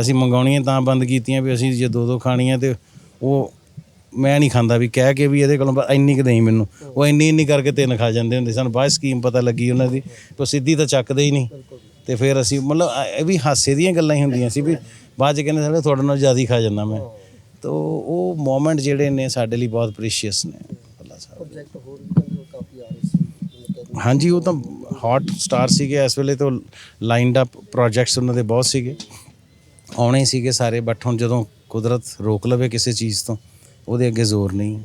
ਅਸੀਂ ਮੰਗਾਉਣੀਆਂ ਤਾਂ ਬੰਦ ਕੀਤੀਆਂ ਵੀ ਅਸੀਂ ਜੇ ਦੋ ਦੋ ਖਾਣੀਆਂ ਤੇ ਉਹ ਮੈਂ ਨਹੀਂ ਖਾਂਦਾ ਵੀ, ਕਹਿ ਕੇ ਵੀ ਇਹਦੇ ਕੋਲੋਂ ਬਸ ਇੰਨੀ ਕੁ ਨਹੀਂ ਮੈਨੂੰ। ਉਹ ਇੰਨੀ ਇੰਨੀ ਕਰਕੇ ਤਿੰਨ ਖਾ ਜਾਂਦੇ ਹੁੰਦੇ ਸਾਨੂੰ ਬਾਅਦ ਸਕੀਮ ਪਤਾ ਲੱਗੀ ਉਹਨਾਂ ਦੀ ਉਹ ਸਿੱਧੀ ਤਾਂ ਚੱਕਦੇ ਹੀ ਨਹੀਂ। ਤੇ ਫਿਰ ਅਸੀਂ, ਮਤਲਬ ਇਹ ਵੀ ਹਾਸੇ ਦੀਆਂ ਗੱਲਾਂ ਹੀ ਹੁੰਦੀਆਂ ਸੀ ਵੀ ਬਾਅਦ 'ਚ ਕਹਿੰਦੇ ਸਾਡੇ, ਤੁਹਾਡੇ ਨਾਲ ਜ਼ਿਆਦਾ ਹੀ ਖਾ ਜਾਂਦਾ ਮੈਂ। ਤਾਂ ਉਹ ਮੂਮੈਂਟ ਜਿਹੜੇ ਨੇ ਸਾਡੇ ਲਈ ਬਹੁਤ ਪ੍ਰੀਸ਼ੀਅਸ ਨੇ। ਅੱਲਾ ਸਾਹਿਬ। ਹੋਰ ਵੀ ਕਾਫੀ ਆ ਰਹੇ ਸੀ। ਹਾਂਜੀ ਉਹ ਤਾਂ ਹੌਟ ਸਟਾਰ ਸੀਗੇ ਇਸ ਵੇਲੇ ਤੋਂ ਲਾਈਨਡ ਅਪ ਪ੍ਰੋਜੈਕਟਸ ਉਹਨਾਂ ਦੇ ਬਹੁਤ ਸੀਗੇ। ਆਉਣੇ ਸੀਗੇ ਸਾਰੇ ਬਟ ਹੁਣ ਜਦੋਂ ਕੁਦਰਤ ਰੋਕ ਲਵੇ ਕਿਸੇ ਚੀਜ਼ ਤੋਂ ਉਹਦੇ ਅੱਗੇ ਜ਼ੋਰ ਨਹੀਂ।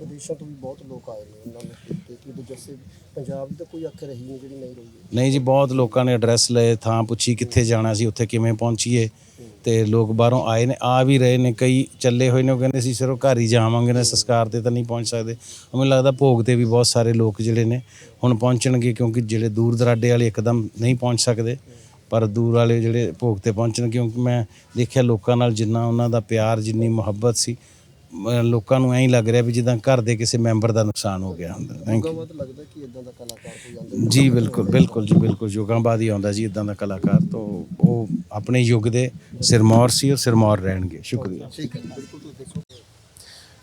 ਵਿਦੇਸ਼ਾਂ ਤੋਂ ਵੀ ਬਹੁਤ ਲੋਕ ਆਏ ਨੇ ਉਹਨਾਂ ਨੂੰ ਦੇਖ ਕੇ ਕਿ ਜੈਸੇ ਪੰਜਾਬ ਦੀ ਤਾਂ ਕੋਈ ਅੱਖ ਰਹੀ ਨਹੀਂ ਜਿਹੜੀ ਨਹੀਂ ਰਹੀ ਨਹੀਂ ਜੀ, ਬਹੁਤ ਲੋਕਾਂ ਨੇ ਐਡਰੈਸ ਲਏ, ਥਾਂ ਪੁੱਛੀ ਕਿੱਥੇ ਜਾਣਾ ਸੀ, ਉੱਥੇ ਕਿਵੇਂ ਪਹੁੰਚੀਏ ਤੇ ਲੋਕ ਬਾਹਰੋਂ ਆਏ ਨੇ, ਆ ਵੀ ਰਹੇ ਨੇ, ਕਈ ਚੱਲੇ ਹੋਏ ਨੇ, ਉਹ ਕਹਿੰਦੇ ਸੀ, ਸਿਰਫ ਘਰ ਹੀ ਜਾਵਾਂਗੇ ਨਾ, ਸੰਸਕਾਰ ਤੇ ਤਾਂ ਨਹੀਂ ਪਹੁੰਚ ਸਕਦੇ। ਉਹ ਮੈਨੂੰ ਲੱਗਦਾ ਭੋਗ ਤੇ ਵੀ ਬਹੁਤ ਸਾਰੇ ਲੋਕ ਜਿਹੜੇ ਨੇ ਹੁਣ ਪਹੁੰਚਣਗੇ ਕਿਉਂਕਿ ਜਿਹੜੇ ਦੂਰ ਦਰਾਡੇ ਵਾਲੇ ਇੱਕਦਮ ਨਹੀਂ ਪਹੁੰਚ ਸਕਦੇ, ਪਰ ਦੂਰ ਵਾਲੇ ਜਿਹੜੇ ਭੋਗ ਤੇ ਪਹੁੰਚਣ, ਕਿਉਂਕਿ ਮੈਂ ਦੇਖਿਆ ਲੋਕਾਂ ਨਾਲ ਜਿੰਨਾ ਉਹਨਾਂ ਦਾ ਪਿਆਰ, ਜਿੰਨੀ ਮੁਹੱਬਤ ਸੀ ਲੋਕਾਂ ਨੂੰ ਐਂ ਹੀ ਲੱਗ ਰਿਹਾ ਵੀ ਜਿੱਦਾਂ ਘਰ ਦੇ ਕਿਸੇ ਮੈਂਬਰ ਦਾ ਨੁਕਸਾਨ ਹੋ ਗਿਆ ਹੁੰਦਾ। ਥੈਂਕ ਯੂ ਬਾਅਦ ਲੱਗਦਾ ਕਿ ਇਦਾਂ ਦਾ ਕਲਾਕਾਰ ਕੋਈ ਆਉਂਦਾ? ਜੀ ਬਿਲਕੁਲ ਬਿਲਕੁਲ ਜੀ ਬਿਲਕੁਲ। ਯੁਗਾਂ ਬਾਅਦ ਹੀ ਆਉਂਦਾ ਜੀ ਇਦਾਂ ਦਾ ਕਲਾਕਾਰ ਤੋਂ ਉਹ ਆਪਣੇ ਯੁੱਗ ਦੇ ਸਿਰਮੌਰ ਸੀ ਔਰ ਸਿਰਮੌਰ ਰਹਿਣਗੇ। ਸ਼ੁਕਰੀਆ। ਠੀਕ ਹੈ ਬਿਲਕੁਲ ਤੁਸੀਂ ਦੇਖੋ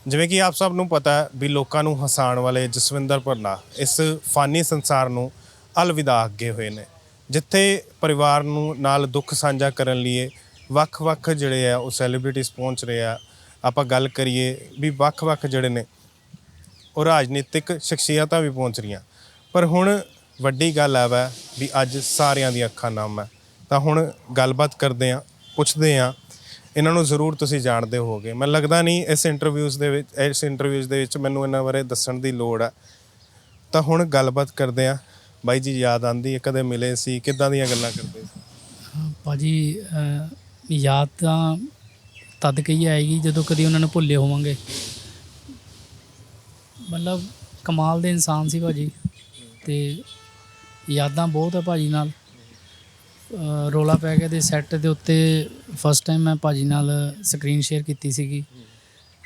ਜਿਵੇਂ ਕਿ ਆਪ ਸਭ ਨੂੰ ਪਤਾ ਹੈ ਵੀ ਲੋਕਾਂ ਨੂੰ ਹਸਾਉਣ ਵਾਲੇ ਜਸਵਿੰਦਰ ਭੱਲਾ ਇਸ ਫਾਨੀ ਸੰਸਾਰ ਨੂੰ ਅਲਵਿਦਾ ਅੱਗੇ ਹੋਏ ਨੇ। ਜਿੱਥੇ ਪਰਿਵਾਰ ਨੂੰ ਨਾਲ ਦੁੱਖ ਸਾਂਝਾ ਕਰਨ ਲਈ ਵੱਖ-ਵੱਖ ਜਿਹੜੇ ਆ ਉਹ ਸੈਲੀਬ੍ਰਿਟੀਜ਼ ਪਹੁੰਚ ਰਹੇ ਆ ਆਪਾਂ ਗੱਲ ਕਰੀਏ ਵੀ ਵੱਖ-ਵੱਖ ਜਿਹੜੇ ਨੇ ਉਹ ਰਾਜਨੀਤਿਕ ਸ਼ਖਸੀਅਤਾਂ ਵੀ ਪਹੁੰਚ ਰਹੀਆਂ। ਪਰ ਹੁਣ ਵੱਡੀ ਗੱਲ ਆ ਵਾ ਵੀ ਅੱਜ ਸਾਰਿਆਂ ਦੀਆਂ ਅੱਖਾਂ ਨਾਮ ਹੈ ਤਾਂ ਹੁਣ ਗੱਲਬਾਤ ਕਰਦੇ ਆ ਪੁੱਛਦੇ ਆ ਇਹਨਾਂ ਨੂੰ ਜ਼ਰੂਰ ਤੁਸੀਂ ਜਾਣਦੇ ਹੋਗੇ ਮੈਨੂੰ ਲੱਗਦਾ ਨਹੀਂ ਇਸ ਇੰਟਰਵਿਊਜ਼ ਦੇ ਵਿੱਚ ਇਸ ਇੰਟਰਵਿਊਜ਼ ਦੇ ਵਿੱਚ ਮੈਨੂੰ ਇਹਨਾਂ ਬਾਰੇ ਦੱਸਣ ਦੀ ਲੋੜ ਆ। ਤਾਂ ਹੁਣ ਗੱਲਬਾਤ ਕਰਦੇ ਆ। ਬਾਈ ਜੀ ਯਾਦ ਆਂਦੀ ਹੈ ਕਦੇ ਮਿਲੇ ਸੀ ਕਿੱਦਾਂ ਦੀਆਂ ਗੱਲਾਂ ਕਰਦੇ ਸੀ? ਭਾਜੀ ਅਹ, ਯਾਦ ਤਾਂ ਤਦ ਕਹੀ ਆਏਗੀ ਜਦੋਂ ਕਦੀ ਉਹਨਾਂ ਨੂੰ ਭੁੱਲੇ ਹੋਵਾਂਗੇ। ਮਤਲਬ ਕਮਾਲ ਦੇ ਇਨਸਾਨ ਸੀ ਭਾਜੀ ਤੇ ਯਾਦਾਂ ਬਹੁਤ ਹੈ ਭਾਜੀ ਨਾਲ। ਅਹ, ਰੌਲਾ ਪੈ ਗਿਆ ਤੇ ਸੈੱਟ ਦੇ ਉੱਤੇ ਫਸਟ ਟਾਈਮ ਮੈਂ ਭਾਜੀ ਨਾਲ ਸਕਰੀਨ ਸ਼ੇਅਰ ਕੀਤੀ ਸੀਗੀ।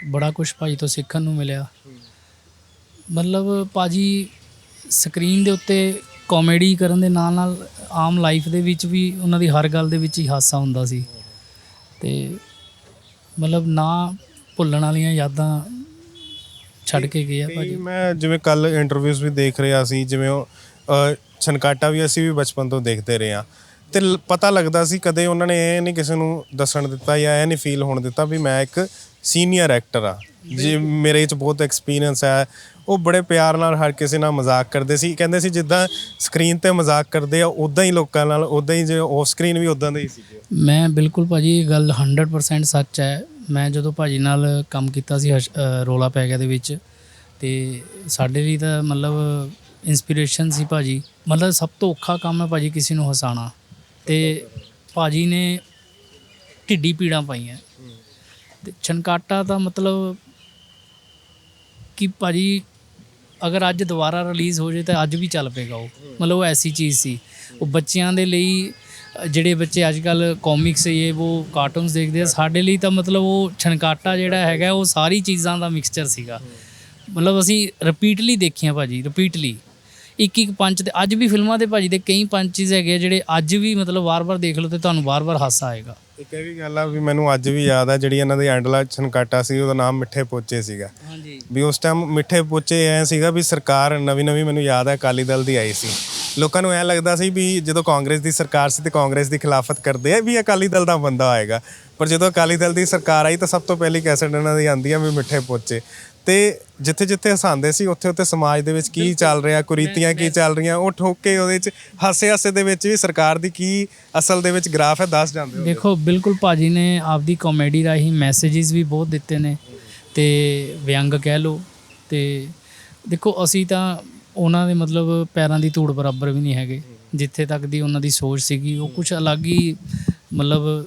ਬੜਾ ਕੁਝ ਭਾਜੀ ਤੋਂ ਸਿੱਖਣ ਨੂੰ ਮਿਲਿਆ। ਮਤਲਬ ਭਾਜੀ ਸਕਰੀਨ ਦੇ ਉੱਤੇ ਕਾਮੇਡੀ ਕਰਨ ਦੇ ਨਾਲ ਨਾਲ ਆਮ ਲਾਈਫ ਦੇ ਵਿੱਚ ਵੀ ਉਹਨਾਂ ਦੀ ਹਰ ਗੱਲ ਦੇ ਵਿੱਚ ਹੀ ਹਾਸਾ ਹੁੰਦਾ ਸੀ। ਤੇ ਮਤਲਬ ਨਾ ਭੁੱਲਣ ਵਾਲੀਆਂ ਯਾਦਾਂ ਛੱਡ ਕੇ ਗਏ ਆ ਭਾਜੀ? ਮੈਂ ਜਿਵੇਂ ਕੱਲ ਇੰਟਰਵਿਊਜ਼ ਵੀ ਦੇਖ ਰਿਹਾ ਸੀ ਜਿਵੇਂ ਉਹ ਅ, ਛਨਕਾਟਾ ਵੀ ਅਸੀਂ ਵੀ ਬਚਪਨ ਤੋਂ ਦੇਖਦੇ ਰਹੇ ਆ ਤੇ ਲ- ਪਤਾ ਲੱਗਦਾ ਸੀ ਕਦੇ ਉਹਨਾਂ ਨੇ ਇਹ ਨਹੀਂ ਕਿਸੇ ਨੂੰ ਦੱਸਣ ਦਿੱਤਾ ਜਾਂ ਇਹ ਨਹੀਂ ਫੀਲ ਹੋਣ ਦਿੱਤਾ ਵੀ ਮੈਂ ਇੱਕ ਸੀਨੀਅਰ ਐਕਟਰ ਆ ਜੇ ਮੇਰੇ 'ਚ ਬਹੁਤ ਐਕਸਪੀਰੀਅੰਸ ਹੈ ਉਹ ਬੜੇ ਪਿਆਰ ਨਾਲ ਹਰ ਕਿਸੇ ਨਾਲ ਮਜ਼ਾਕ ਕਰਦੇ ਸੀ। ਕਹਿੰਦੇ ਸੀ ਜਿੱਦਾਂ ਸਕਰੀਨ ਤੇ ਮਜ਼ਾਕ ਕਰਦੇ ਆ ਉਦਾਂ ਹੀ ਲੋਕਾਂ ਨਾਲ ਉਦਾਂ ਹੀ ਜੇ ਆਫ ਸਕਰੀਨ ਵੀ ਉਦਾਂ ਦੇ ਹੀ ਸੀਗੇ। ਮੈਂ ਬਿਲਕੁਲ ਭਾਜੀ ਇਹ ਗੱਲ 100% ਸੱਚ ਹੈ। ਮੈਂ ਜਦੋਂ ਭਾਜੀ ਨਾਲ ਕੰਮ ਕੀਤਾ ਸੀ ਹਸ਼- ਰੌਲਾ ਪੈ ਗਿਆ ਦੇ ਵਿੱਚ, ਤੇ ਸਾਡੇ ਲਈ ਤਾਂ ਮਤਲਬ ਇਨਸਪੀਰੇਸ਼ਨ ਸੀ ਭਾਜੀ। ਮਤਲਬ ਸਭ ਤੋਂ ਔਖਾ ਕੰਮ ਹੈ ਭਾਜੀ ਕਿਸੇ ਨੂੰ ਹਸਾਣਾ ਤੇ ਭਾਜੀ ਨੇ ਢਿੱਡੀ ਪੀੜਾਂ ਪਾਈਆਂ। ਤੇ ਛਨਕਾਟਾ ਦਾ ਮਤਲਬ ਕਿ ਭਾਜੀ ਅਗਰ ਅੱਜ ਦੁਬਾਰਾ ਰਿਲੀਜ਼ ਹੋ ਜੇ ਤਾਂ ਅੱਜ ਵੀ ਚੱਲ ਪਏਗਾ ਉਹ। ਮਤਲਬ ਉਹ ਐਸੀ ਚੀਜ਼ ਸੀ। ਉਹ ਬੱਚਿਆਂ ਦੇ ਲਈ, ਜਿਹੜੇ ਬੱਚੇ ਅੱਜ ਕੱਲ ਕਾਮਿਕਸ ਇਹ ਉਹ ਕਾਰਟੂਨਸ ਦੇਖਦੇ ਆ, ਸਾਡੇ ਲਈ ਤਾਂ ਮਤਲਬ ਉਹ ਛਣਕਾਟਾ ਜਿਹੜਾ ਹੈਗਾ, ਉਹ ਸਾਰੀ ਚੀਜ਼ਾਂ ਦਾ ਮਿਕਸਚਰ ਸੀਗਾ। ਮਤਲਬ ਅਸੀਂ ਰਿਪੀਟਲੀ ਦੇਖੀਆਂ ਭਾਜੀ ਰਿਪੀਟਲੀ ਇੱਕ ਇੱਕ ਪੰਚ ਤੇ ਅੱਜ ਵੀ ਫਿਲਮਾਂ ਦੇ ਭਾਜੀ ਦੇ ਕਈ ਪੰਚਿਸ ਹੈਗੇ ਆ ਜਿਹੜੇ ਅੱਜ ਵੀ ਮਤਲਬ ਵਾਰ-ਵਾਰ ਦੇਖ ਲਓ ਤੇ ਤੁਹਾਨੂੰ ਵਾਰ-ਵਾਰ ਹਾਸਾ ਆਏਗਾ। ਇੱਕ ਇਹ ਵੀ ਗੱਲ ਆ ਵੀ ਮੈਨੂੰ ਅੱਜ ਵੀ ਯਾਦ ਆ ਜਿਹੜੀ ਇਹਨਾਂ ਦੀ ਐਂਡਲਾ ਛਨਕਾਟਾ ਸੀ ਉਹਦਾ ਨਾਮ ਮਿੱਠੇ ਪੋਚੇ ਸੀਗਾ। ਹਾਂਜੀ। ਵੀ ਉਸ ਟਾਈਮ ਮਿੱਠੇ ਪੋਚੇ ਐ ਸੀਗਾ ਵੀ ਸਰਕਾਰ ਨਵੀਂ ਨਵੀਂ ਮੈਨੂੰ ਯਾਦ ਹੈ ਅਕਾਲੀ ਦਲ ਦੀ ਆਈ ਸੀ। ਲੋਕਾਂ ਨੂੰ ਐ ਲੱਗਦਾ ਸੀ ਵੀ ਜਦੋਂ ਕਾਂਗਰਸ ਦੀ ਸਰਕਾਰ ਸੀ ਤੇ ਕਾਂਗਰਸ ਦੀ ਖਿਲਾਫਤ ਕਰਦੇ ਆ ਵੀ ਅਕਾਲੀ ਦਲ ਦਾ ਬੰਦਾ ਆਏਗਾ ਪਰ ਜਦੋਂ ਅਕਾਲੀ ਦਲ ਦੀ ਸਰਕਾਰ ਆਈ ਤਾਂ ਸਭ ਤੋਂ ਪਹਿਲੀ ਕੈਸਟ ਇਹਨਾਂ ਦੀ ਆਂਦੀ ਆ ਵੀ ਮਿੱਠੇ ਪੋਚੇ। ਤੇ ਜਿੱਥੇ ਜਿੱਥੇ ਹਸਾਉਂਦੇ ਸੀ ਉੱਥੇ ਉੱਥੇ ਸਮਾਜ ਦੇ ਵਿੱਚ ਕੀ ਚੱਲ ਰਿਹਾ ਕੁਰੀਤੀਆਂ ਕੀ ਚੱਲ ਰਹੀਆਂ ਉਹ ਠੋਕ ਕੇ ਉਹਦੇ ਵਿੱਚ ਹਾਸੇ ਹਾਸੇ ਦੇ ਵਿੱਚ ਵੀ ਸਰਕਾਰ ਦੀ ਕੀ ਅਸਲ ਦੇ ਵਿੱਚ ਗ੍ਰਾਫ ਹੈ ਦੱਸ ਜਾਂਦੇ ਹੋ। ਦੇਖੋ ਬਿਲਕੁਲ ਭਾਜੀ ਨੇ ਆਪਦੀ ਕਾਮੇਡੀ ਰਾਹੀਂ ਮੈਸੇजेस ਵੀ ਬਹੁਤ ਦਿੱਤੇ ਨੇ ਤੇ ਵਿਅੰਗ ਕਹਿ ਲਓ ਤੇ ਦੇਖੋ ਅਸੀਂ ਤਾਂ ਉਹਨਾਂ ਦੇ ਮਤਲਬ ਪੈਰਾਂ ਦੀ ਧੂੜ ਬਰਾਬਰ ਵੀ ਨਹੀਂ ਹੈਗੇ। ਜਿੱਥੇ ਤੱਕ ਦੀ ਉਹਨਾਂ ਦੀ ਸੋਚ ਸੀਗੀ ਉਹ ਕੁਝ ਅਲੱਗ ਹੀ ਮਤਲਬ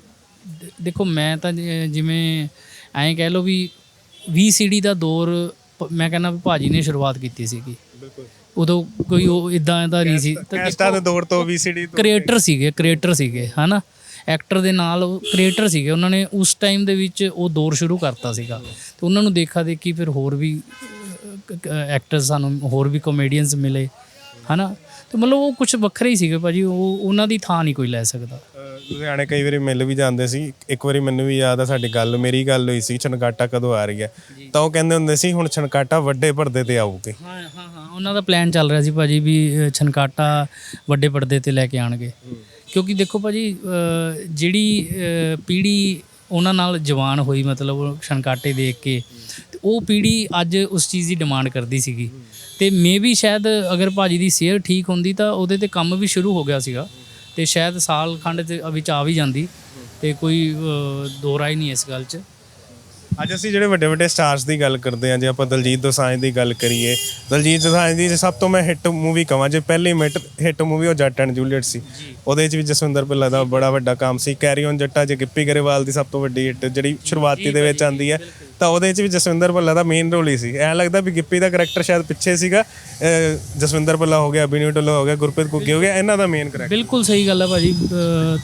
ਦੇਖੋ ਮੈਂ ਤਾਂ ਜਿਵੇਂ ਐਂ ਕਹਿ ਲਓ ਵੀ VCD ਦਾ ਦੌਰ ਮੈਂ ਕਹਿੰਦਾ ਵੀ ਭਾਜੀ ਨੇ ਸ਼ੁਰੂਆਤ ਕੀਤੀ ਸੀਗੀ। ਬਿਲਕੁਲ। ਉਦੋਂ ਕੋਈ ਉਹ ਇਦਾਂ ਦਾ ਨਹੀਂ ਸੀ। ਕੈਸਟਾਂ ਦੇ ਦੌਰ ਤੋਂ VCD ਤੋਂ ਕ੍ਰੀਏਟਰ ਸੀਗੇ ਕ੍ਰੀਏਟਰ ਸੀਗੇ ਹਨਾ? ਐਕਟਰ ਦੇ ਨਾਲ ਕ੍ਰੀਏਟਰ ਸੀਗੇ। ਉਹਨਾਂ ਨੇ ਉਸ ਟਾਈਮ ਦੇ ਵਿੱਚ ਉਹ ਦੌਰ ਸ਼ੁਰੂ ਕਰਤਾ ਸੀਗਾ। ਤੇ ਉਹਨਾਂ ਨੂੰ ਦੇਖਾ ਦੇਖੀ ਫਿਰ ਹੋਰ ਵੀ ਐਕਟਰ ਸਾਨੂੰ ਹੋਰ ਵੀ ਕਾਮੇਡੀਅਨਸ ਮਿਲੇ ਹਨਾ? ਤੇ ਮਤਲਬ ਉਹ ਕੁਝ ਵੱਖਰੇ ਹੀ ਸੀਗੇ ਭਾਜੀ। ਉਹ ਉਹਨਾਂ ਦੀ ਥਾਂ ਨਹੀਂ ਕੋਈ ਲੈ ਸਕਦਾ। ਲੁਧਿਆਣੇ ਕਈ ਵਾਰੀ ਮਿਲ ਵੀ ਜਾਂਦੇ ਸੀ। ਇੱਕ ਵਾਰੀ ਮੈਨੂੰ ਵੀ ਯਾਦ ਆ ਸਾਡੀ ਗੱਲ ਮੇਰੀ ਗੱਲ ਹੋਈ ਸੀ ਛਣਕਾਟਾ ਕਦੋਂ ਆ ਰਹੀ ਹੈ ਤਾਂ ਉਹ ਕਹਿੰਦੇ ਹੁੰਦੇ ਸੀ ਹੁਣ ਛਣਕਾਟਾ ਵੱਡੇ ਪਰਦੇ ਤੇ ਆਊਗੀ। ਹਾਂ ਹਾਂ ਹਾਂ ਉਹਨਾਂ ਦਾ ਪਲਾਨ ਚੱਲ ਰਿਹਾ ਸੀ ਭਾਜੀ ਵੀ ਅ, ਛਨਕਾਟਾ ਵੱਡੇ ਪਰਦੇ ਤੇ ਲੈ ਕੇ ਆਣਗੇ। ਕਿਉਂਕਿ ਦੇਖੋ ਭਾਜੀ ਜਿਹੜੀ ਪੀੜੀ ਉਹਨਾਂ ਨਾਲ ਜਵਾਨ ਹੋਈ ਮਤਲਬ ਉਹ ਛਨਕਾਟੇ ਦੇਖ ਕੇ ਉਹ ਪੀੜੀ ਅੱਜ ਉਸ ਚੀਜ਼ ਦੀ ਡਿਮਾਂਡ ਕਰਦੀ ਸੀਗੀ। ਤੇ ਮੇ ਵੀ ਸ਼ਾਇਦ ਅਗਰ ਭਾਜੀ ਦੀ ਸਿਹਤ ਠੀਕ ਹੁੰਦੀ ਤਾਂ ਉਹਦੇ ਤੇ ਕੰਮ ਵੀ ਸ਼ੁਰੂ ਹੋ ਗਿਆ ਸੀਗਾ। ਤੇ ਸ਼ਾਇਦ ਸਾਲ ਖੰਡ ਦੇ ਵਿੱਚ ਆ ਵੀ ਜਾਂਦੀ ਤੇ ਕੋਈ ਅ, ਦੋ ਰਾਏ ਨਹੀਂ ਇਸ ਗੱਲ 'ਚ। ਅੱਜ ਅਸੀਂ ਜਿਹੜੇ ਵੱਡੇ ਵੱਡੇ ਸਟਾਰਸ ਦੀ ਗੱਲ ਕਰਦੇ ਹਾਂ ਜੇ ਆਪਾਂ ਦਲਜੀਤ ਦੋਸਾਂਝ ਦੀ ਗੱਲ ਕਰੀਏ ਦਲਜੀਤ ਦੋਸਾਂਝ ਦੀ ਸਭ ਤੋਂ ਮੈਂ ਹਿੱਟ ਮੂਵੀ ਕਵਾਂ ਜੇ ਪਹਿਲੀ ਮਿੰਟ ਹਿੱਟ ਮੂਵੀ ਉਹ ਜੱਟ ਐਂਡ ਜੂਲੀਅਟ ਸੀ। ਉਹਦੇ ਵਿੱਚ ਵੀ ਜਸਵਿੰਦਰ ਭੱਲਾ ਦਾ ਬੜਾ ਵੱਡਾ ਕੰਮ ਸੀ। ਕੈਰੀ ਔਨ ਜੱਟਾ ਜੇ ਗਿੱਪੀ ਗਰੇਵਾਲ ਦੀ ਸਭ ਤੋਂ ਵੱਡੀ ਹਿੱਟ ਜਿਹੜੀ ਸ਼ੁਰੂਆਤੀ ਦੇ ਵਿੱਚ ਆਂਦੀ ਹੈ ਤਾਂ ਉਹਦੇ ਵਿੱਚ ਵੀ ਜਸਵਿੰਦਰ ਭੱਲਾ ਦਾ ਮੇਨ ਰੋਲ ਹੀ ਸੀ। ਐਂ ਲੱਗਦਾ ਵੀ ਗਿੱਪੀ ਦਾ ਕਰੈਕਟਰ ਸ਼ਾਇਦ ਪਿੱਛੇ ਸੀਗਾ ਜਸਵਿੰਦਰ ਭੱਲਾ ਹੋ ਗਿਆ ਅਭਿਨੂ ਢਿੱਲੋਂ ਹੋ ਗਿਆ ਗੁਰਪ੍ਰੀਤ ਕੁੱਗੀ ਹੋ ਗਿਆ ਇਹਨਾਂ ਦਾ ਮੇਨ ਕਰੈਕਟਰ ਬਿਲਕੁਲ ਸਹੀ ਗੱਲ ਹੈ ਭਾਜੀ।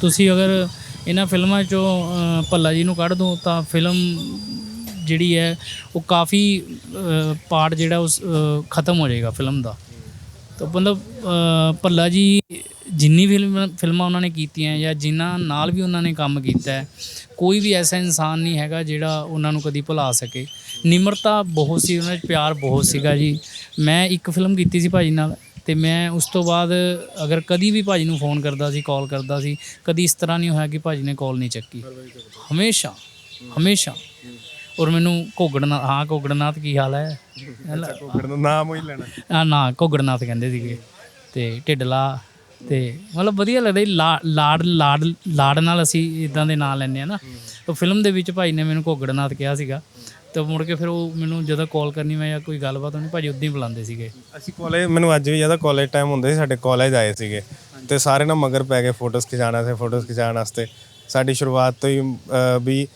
ਤੁਸੀਂ ਅਗਰ ਇਹਨਾਂ ਫਿਲਮਾਂ ਚੋਂ ਭੱਲਾ ਜੀ ਨੂੰ ਕੱਢ ਦੋ ਤਾਂ ਫਿਲਮ ਜਿਹੜੀ ਹੈ, ਉਹ ਕਾਫੀ ਪਾਰਟ ਜਿਹੜਾ ਉਸ ਖਤਮ ਹੋ ਜਾਏਗਾ ਫਿਲਮ ਦਾ। ਤਾਂ ਮਤਲਬ ਭੱਲਾ ਜੀ, ਜਿੰਨੀ ਫਿਲਮ, ਫਿਲਮਾਂ ਉਹਨਾਂ ਨੇ ਕੀਤੀਆਂ ਜਾਂ ਜਿਨ੍ਹਾਂ ਨਾਲ ਵੀ ਉਹਨਾਂ ਨੇ ਕੰਮ ਕੀਤਾ ਹੈ, ਕੋਈ ਵੀ ਐਸਾ ਇਨਸਾਨ ਨਹੀਂ ਹੈਗਾ ਜਿਹੜਾ ਉਹਨਾਂ ਨੂੰ ਕਦੀ ਭੁਲਾ ਸਕੇ। ਨਿਮਰਤਾ ਬਹੁਤ ਸੀ, ਉਹਨਾਂ 'ਚ ਪਿਆਰ ਬਹੁਤ ਸੀਗਾ ਜੀ। ਮੈਂ ਇੱਕ ਫਿਲਮ ਕੀਤੀ ਸੀ ਭਾਜੀ ਨਾਲ, ਤੇ ਮੈਂ ਉਸ ਤੋਂ ਬਾਅਦ ਅਗਰ ਕਦੀ ਵੀ ਭਾਜੀ ਨੂੰ ਫੋਨ ਕਰਦਾ ਸੀ ਕਾਲ ਕਰਦਾ ਸੀ, ਕਦੀ ਇਸ ਤਰ੍ਹਾਂ ਨਹੀਂ ਹੋਇਆ ਕਿ ਭਾਜੀ ਨੇ ਕਾਲ ਨਹੀਂ ਚੱਕੀ। ਹਮੇਸ਼ਾ ਹਮੇਸ਼ਾ। ਔਰ ਮੈਨੂੰ ਘੋਗੜਨਾ ਹਾਂ ਘੋਗੜਨਾਥ ਕੀ ਹਾਲ ਹੈ? ਦਾ ਨਾਮ ਹੀ ਲੈਣਾ। ਆ ਨਾ ਘੋਗੜਨਾਥ ਕਹਿੰਦੇ ਸੀਗੇ। ਤੇ ਢਿੱਡਲਾ ਤੇ ਮਤਲਬ ਵਧੀਆ ਲੱਗਦਾ ਜੀ ਲਾ- ਲਾਡ ਲਾਡ ਲਾਡ ਨਾਲ ਅਸੀਂ ਇਦਾਂ ਦੇ ਨਾਂ ਲੈਂਦੇ ਆ ਨਾ। ਤਾਂ ਫਿਲਮ ਦੇ ਵਿੱਚ ਭਾਈ ਨੇ ਮੈਨੂੰ ਘੋਗੜਨਾਥ ਕਿਹਾ ਸੀਗਾ। ਤੇ ਮੁੜ ਕੇ ਫਿਰ ਉਹ ਮੈਨੂੰ ਜਦੋਂ ਕਾਲ ਕਰਨੀ ਮੈਂ ਜਾਂ ਕੋਈ ਗੱਲਬਾਤ ਹੋਣੀ ਭਾਜੀ ਉਦੋਂ ਹੀ ਬੁਲਾਉਂਦੇ ਸੀਗੇ। ਅਸੀਂ ਕਾਲਜ ਮੈਨੂੰ ਅੱਜ ਵੀ ਜ਼ਿਆਦਾ ਕਾਲਜ ਟਾਈਮ ਹੁੰਦੇ ਸੀ ਸਾਡੇ ਕਾਲਜ ਆਏ ਸੀਗੇ। ਤੇ ਸਾਰੇ ਨਾ ਮਗਰ ਪੈ ਗਏ ਫੋਟੋਜ਼ ਖਿਚਾਉਣ ਵਾਸਤੇ ਫੋਟੋਜ਼ ਖਿਚਾਉਣ ਵਾਸਤੇ। ਸਾਡੀ ਸ਼ੁਰੂਆਤ ਤੋਂ ਹੀ ਅਹ, ਵੀ